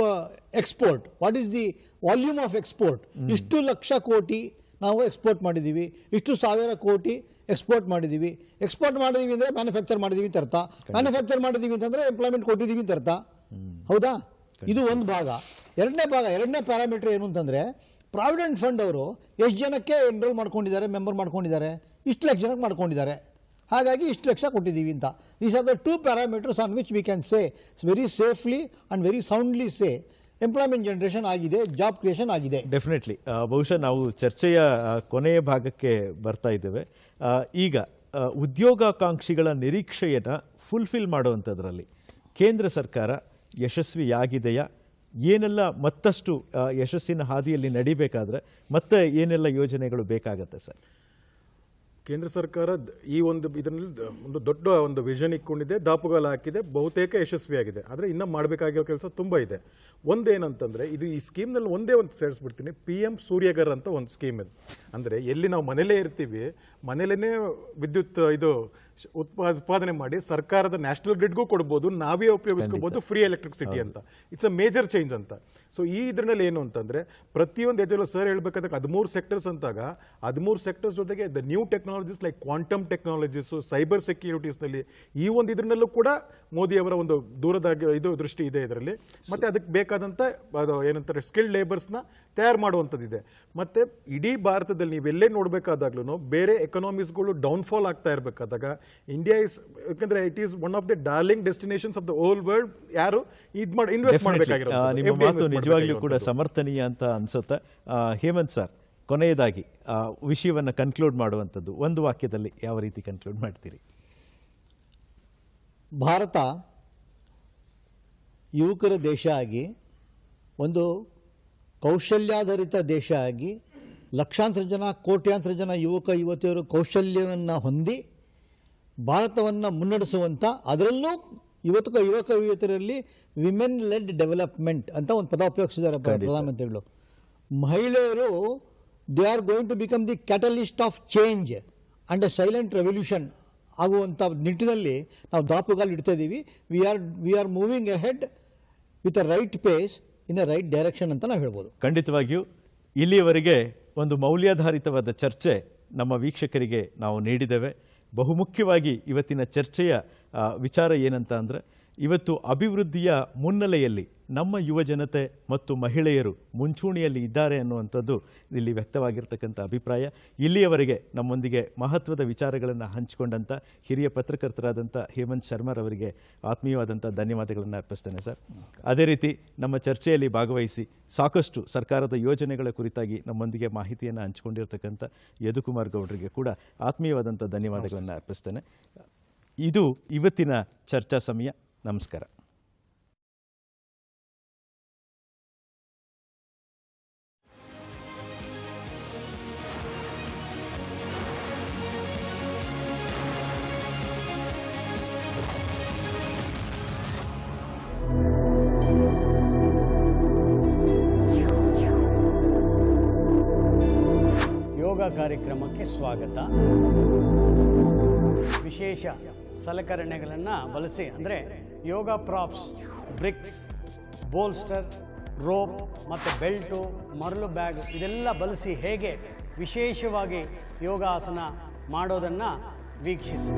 export what is the volume of export ಇಷ್ಟು ಲಕ್ಷ ಕೋಟಿ ನಾವು ಎಕ್ಸ್ಪೋರ್ಟ್ ಮಾಡಿದ್ದೀವಿ ಇಷ್ಟು ಸಾವಿರ ಕೋಟಿ ಎಕ್ಸ್ಪೋರ್ಟ್ ಮಾಡಿದ್ದೀವಿ ಎಕ್ಸ್ಪೋರ್ಟ್ ಮಾಡಿದ್ದೀವಿ ಅಂದರೆ ಮ್ಯಾನುಫ್ಯಾಕ್ಚರ್ ಮಾಡಿದ್ದೀವಿ ಅಂತ ಅರ್ಥ. ಮ್ಯಾನುಫ್ಯಾಕ್ಚರ್ ಮಾಡಿದ್ದೀವಿ ಅಂತಂದರೆ ಎಂಪ್ಲಾಯ್ಮೆಂಟ್ ಕೊಟ್ಟಿದ್ದೀವಿ ಅಂತ ಅರ್ಥ. ಹೌದಾ? ಇದು ಒಂದು ಭಾಗ. ಎರಡನೇ ಭಾಗ ಎರಡನೇ ಪ್ಯಾರಾಮೀಟರ್ ಏನು ಅಂತಂದರೆ ಪ್ರಾವಿಡೆಂಟ್ ಫಂಡ್ ಅವರು ಎಷ್ಟು ಜನಕ್ಕೆ ಎನ್ರೋಲ್ ಮಾಡ್ಕೊಂಡಿದ್ದಾರೆ ಮೆಂಬರ್ ಮಾಡ್ಕೊಂಡಿದ್ದಾರೆ? ಇಷ್ಟು ಲಕ್ಷ ಜನಕ್ಕೆ ಮಾಡ್ಕೊಂಡಿದ್ದಾರೆ. ಹಾಗಾಗಿ ಇಷ್ಟು ಲಕ್ಷ ಕೊಟ್ಟಿದ್ದೀವಿ ಅಂತ. These are the two parameters on which we can say very safely and very soundly say employment generation ಆಗಿದೆ ಜಾಬ್ ಕ್ರಿಯೇಷನ್ ಆಗಿದೆ. ಡೆಫಿನೆಟ್ಲಿ ಬಹುಶಃ ನಾವು ಚರ್ಚೆಯ ಕೊನೆಯ ಭಾಗಕ್ಕೆ ಬರ್ತಾ ಇದ್ದೇವೆ. ಈಗ ಉದ್ಯೋಗಾಕಾಂಕ್ಷಿಗಳ ನಿರೀಕ್ಷೆಯನ್ನು ಫುಲ್ಫಿಲ್ ಮಾಡುವಂಥದ್ರಲ್ಲಿ ಕೇಂದ್ರ ಸರ್ಕಾರ ಯಶಸ್ವಿಯಾಗಿದೆಯಾ ಏನೆಲ್ಲ ಮತ್ತಷ್ಟು ಯಶಸ್ಸಿನ ಹಾದಿಯಲ್ಲಿ ನಡಿಬೇಕಾದ್ರೆ ಮತ್ತೆ ಏನೆಲ್ಲ ಯೋಜನೆಗಳು ಬೇಕಾಗತ್ತೆ ಸರ್? ಕೇಂದ್ರ ಸರ್ಕಾರ ಈ ಒಂದು, ಇದರಲ್ಲಿ ಒಂದು ದೊಡ್ಡ ಒಂದು ವಿಷನ್ ಇಕ್ಕೊಂಡಿದೆ, ದಾಪುಗಾಲ ಹಾಕಿದೆ, ಬಹುತೇಕ ಯಶಸ್ವಿಯಾಗಿದೆ ಆದರೆ ಇನ್ನೂ ಮಾಡಬೇಕಾಗಿರೋ ಕೆಲಸ ತುಂಬ ಇದೆ. ಒಂದೇನಂತಂದರೆ, ಇದು ಈ ಸ್ಕೀಮ್ನಲ್ಲಿ ಒಂದೇ ಒಂದು ಸೇರಿಸ್ಬಿಡ್ತೀನಿ ಪಿ ಎಂ ಸೂರ್ಯಗರ್ ಅಂತ ಒಂದು ಸ್ಕೀಮ್ ಇದೆ. ಅಂದರೆ ಎಲ್ಲಿ ನಾವು ಮನೇಲೇ ಇರ್ತೀವಿ ಮನೇಲೇ ವಿದ್ಯುತ್, ಇದು ಉತ್ಪಾದನೆ ಮಾಡಿ ಸರ್ಕಾರದ ನ್ಯಾಷನಲ್ ಗ್ರಿಡ್ಗೂ ಕೊಡ್ಬೋದು ನಾವೇ ಉಪಯೋಗಿಸ್ಕೋಬಹುದು ಫ್ರೀ ಎಲೆಕ್ಟ್ರಿಸಿಟಿ ಅಂತ. ಇಟ್ಸ್ ಅ ಮೇಜರ್ ಚೇಂಜ್ ಅಂತ. ಸೊ ಈ ಇದ್ರಲ್ಲಿ ಏನು ಅಂತಂದ್ರೆ ಪ್ರತಿಯೊಂದು ಹೆಜ್ಜೆಲ್ಲೂ ಸರ್ ಹೇಳ್ಬೇಕಾದ್ರೆ ಹದಿಮೂರು ಸೆಕ್ಟರ್ಸ್ ಅಂತಾಗ ಹದಿಮೂರು ಸೆಕ್ಟರ್ಸ್ ಜೊತೆಗೆ the new technologies like quantum technologies cyber ಸೆಕ್ಯೂರಿಟೀಸ್ನಲ್ಲಿ ಈ ಒಂದು ಇದರಲ್ಲೂ ಕೂಡ ಮೋದಿ ಅವರ ಒಂದು ದೂರದ ಇದು ದೃಷ್ಟಿ ಇದೆ ಇದರಲ್ಲಿ. ಮತ್ತೆ ಅದಕ್ಕೆ ಬೇಕಾದಂತ ಅದು ಏನಂತಾರೆ ಸ್ಕಿಲ್ಡ್ ಲೇಬರ್ಸ್ನ ತಯಾರು ಮಾಡುವಂಥದ್ದಿದೆ. ಮತ್ತೆ ಇಡೀ ಭಾರತದಲ್ಲಿ ನೀವೆಲ್ಲೇ ನೋಡಬೇಕಾದಾಗ್ಲೂ ಬೇರೆ ಎಕನಾಮೀಸ್ಗಳು ಡೌನ್ಫಾಲ್ ಆಗ್ತಾ ಇರಬೇಕಾದಾಗ ಇಂಡಿಯಾ ಇಸ್ ಯಾಕಂದ್ರೆ it is one of the darling destinations of the whole world ಯಾರು? ಇದ್ ಮಾಡಿ ಇನ್ವೆಸ್ಟ್ ಮಾಡಬೇಕಾಗಿರೋದು ನಿಮ್ಮ ಮಾತು ನಿಜವಾಗ್ಲೂ ಕೂಡ ಸಮರ್ಥನೀಯ ಅಂತ ಅನ್ಸುತ್ತೆ. ಹೇಮಂತ್ ಸರ್ ಕೊನೆಯದಾಗಿ ವಿಷಯವನ್ನು ವಿಷಯವನ್ನ ಕನ್ಕ್ಲೂಡ್ ಮಾಡುವಂಥದ್ದು. ಒಂದು ವಾಕ್ಯದಲ್ಲಿ ಯಾವ ರೀತಿ ಕನ್ಕ್ಲೂಡ್ ಮಾಡ್ತೀರಿ? ಭಾರತ ಯುವಕರ ದೇಶ ಆಗಿ ಒಂದು ಕೌಶಲ್ಯಾಧಾರಿತ ದೇಶ ಆಗಿ ಲಕ್ಷಾಂತರ ಜನ ಕೋಟ್ಯಾಂತರ ಜನ ಯುವಕ ಯುವತಿಯರು ಕೌಶಲ್ಯವನ್ನು ಹೊಂದಿ ಭಾರತವನ್ನು ಮುನ್ನಡೆಸುವಂಥ ಅದರಲ್ಲೂ ಇವತ್ತು ಯುವಕ ಯುವತಿಯರಲ್ಲಿ ವಿಮೆನ್ ಲೆಡ್ ಡೆವಲಪ್ಮೆಂಟ್ ಅಂತ ಒಂದು ಪದ ಉಪಯೋಗಿಸಿದ್ದಾರೆ ಪ್ರ- ಪ್ರಧಾನಮಂತ್ರಿಗಳು. ಮಹಿಳೆಯರು they are going to become the catalyst of change and a silent revolution ಆಗುವಂಥ ನಿಟ್ಟಿನಲ್ಲಿ ನಾವು ದಾಪುಗಾಲು ಇಡ್ತಾ ಇದ್ದೀವಿ we are we are moving ahead with a right pace in a right direction ಅಂತ ನಾವು ಹೇಳ್ಬೋದು. ಖಂಡಿತವಾಗಿಯೂ ಇಲ್ಲಿಯವರೆಗೆ ಒಂದು ಮೌಲ್ಯಾಧಾರಿತವಾದ ಚರ್ಚೆ ನಮ್ಮ ವೀಕ್ಷಕರಿಗೆ ನಾವು ನೀಡಿದ್ದೇವೆ. ಬಹುಮುಖ್ಯವಾಗಿ ಇವತ್ತಿನ ಚರ್ಚೆಯ ವಿಚಾರ ಏನಂತ ಅಂದರೆ ಇವತ್ತು ಅಭಿವೃದ್ಧಿಯ ಮುನ್ನೆಲೆಯಲ್ಲಿ ನಮ್ಮ ಯುವ ಜನತೆ ಮತ್ತು ಮಹಿಳೆಯರು ಮುಂಚೂಣಿಯಲ್ಲಿ ಇದ್ದಾರೆ ಅನ್ನುವಂಥದ್ದು ಇಲ್ಲಿ ವ್ಯಕ್ತವಾಗಿರ್ತಕ್ಕಂಥ ಅಭಿಪ್ರಾಯ. ಇಲ್ಲಿಯವರೆಗೆ ನಮ್ಮೊಂದಿಗೆ ಮಹತ್ವದ ವಿಚಾರಗಳನ್ನು ಹಂಚಿಕೊಂಡಂಥ ಹಿರಿಯ ಪತ್ರಕರ್ತರಾದಂಥ ಹೇಮಂತ್ ಶರ್ಮರವರಿಗೆ ಆತ್ಮೀಯವಾದಂಥ ಧನ್ಯವಾದಗಳನ್ನು ಅರ್ಪಿಸ್ತೇನೆ ಸರ್. ಅದೇ ರೀತಿ ನಮ್ಮ ಚರ್ಚೆಯಲ್ಲಿ ಭಾಗವಹಿಸಿ ಸಾಕಷ್ಟು ಸರ್ಕಾರದ ಯೋಜನೆಗಳ ಕುರಿತಾಗಿ ನಮ್ಮೊಂದಿಗೆ ಮಾಹಿತಿಯನ್ನು ಹಂಚಿಕೊಂಡಿರ್ತಕ್ಕಂಥ ಯದುಕುಮಾರ್ ಗೌಡರಿಗೆ ಕೂಡ ಆತ್ಮೀಯವಾದಂಥ ಧನ್ಯವಾದಗಳನ್ನು ಅರ್ಪಿಸ್ತೇನೆ. ಇದು ಇವತ್ತಿನ ಚರ್ಚಾ ಸಮಯ. ನಮಸ್ಕಾರ. ಯೋಗ ಕಾರ್ಯಕ್ರಮಕ್ಕೆ ಸ್ವಾಗತ. ವಿಶೇಷ ಸಲಕರಣೆಗಳನ್ನು ಬಳಸಿ ಅಂದರೆ yoga props, bricks, bolster, rope ಮತ್ತು ಬೆಲ್ಟು, ಮರಳು ಬ್ಯಾಗ್ ಇದೆಲ್ಲ ಬಳಸಿ ಹೇಗೆ ವಿಶೇಷವಾಗಿ ಯೋಗಾಸನ ಮಾಡೋದನ್ನು ವೀಕ್ಷಿಸಿ.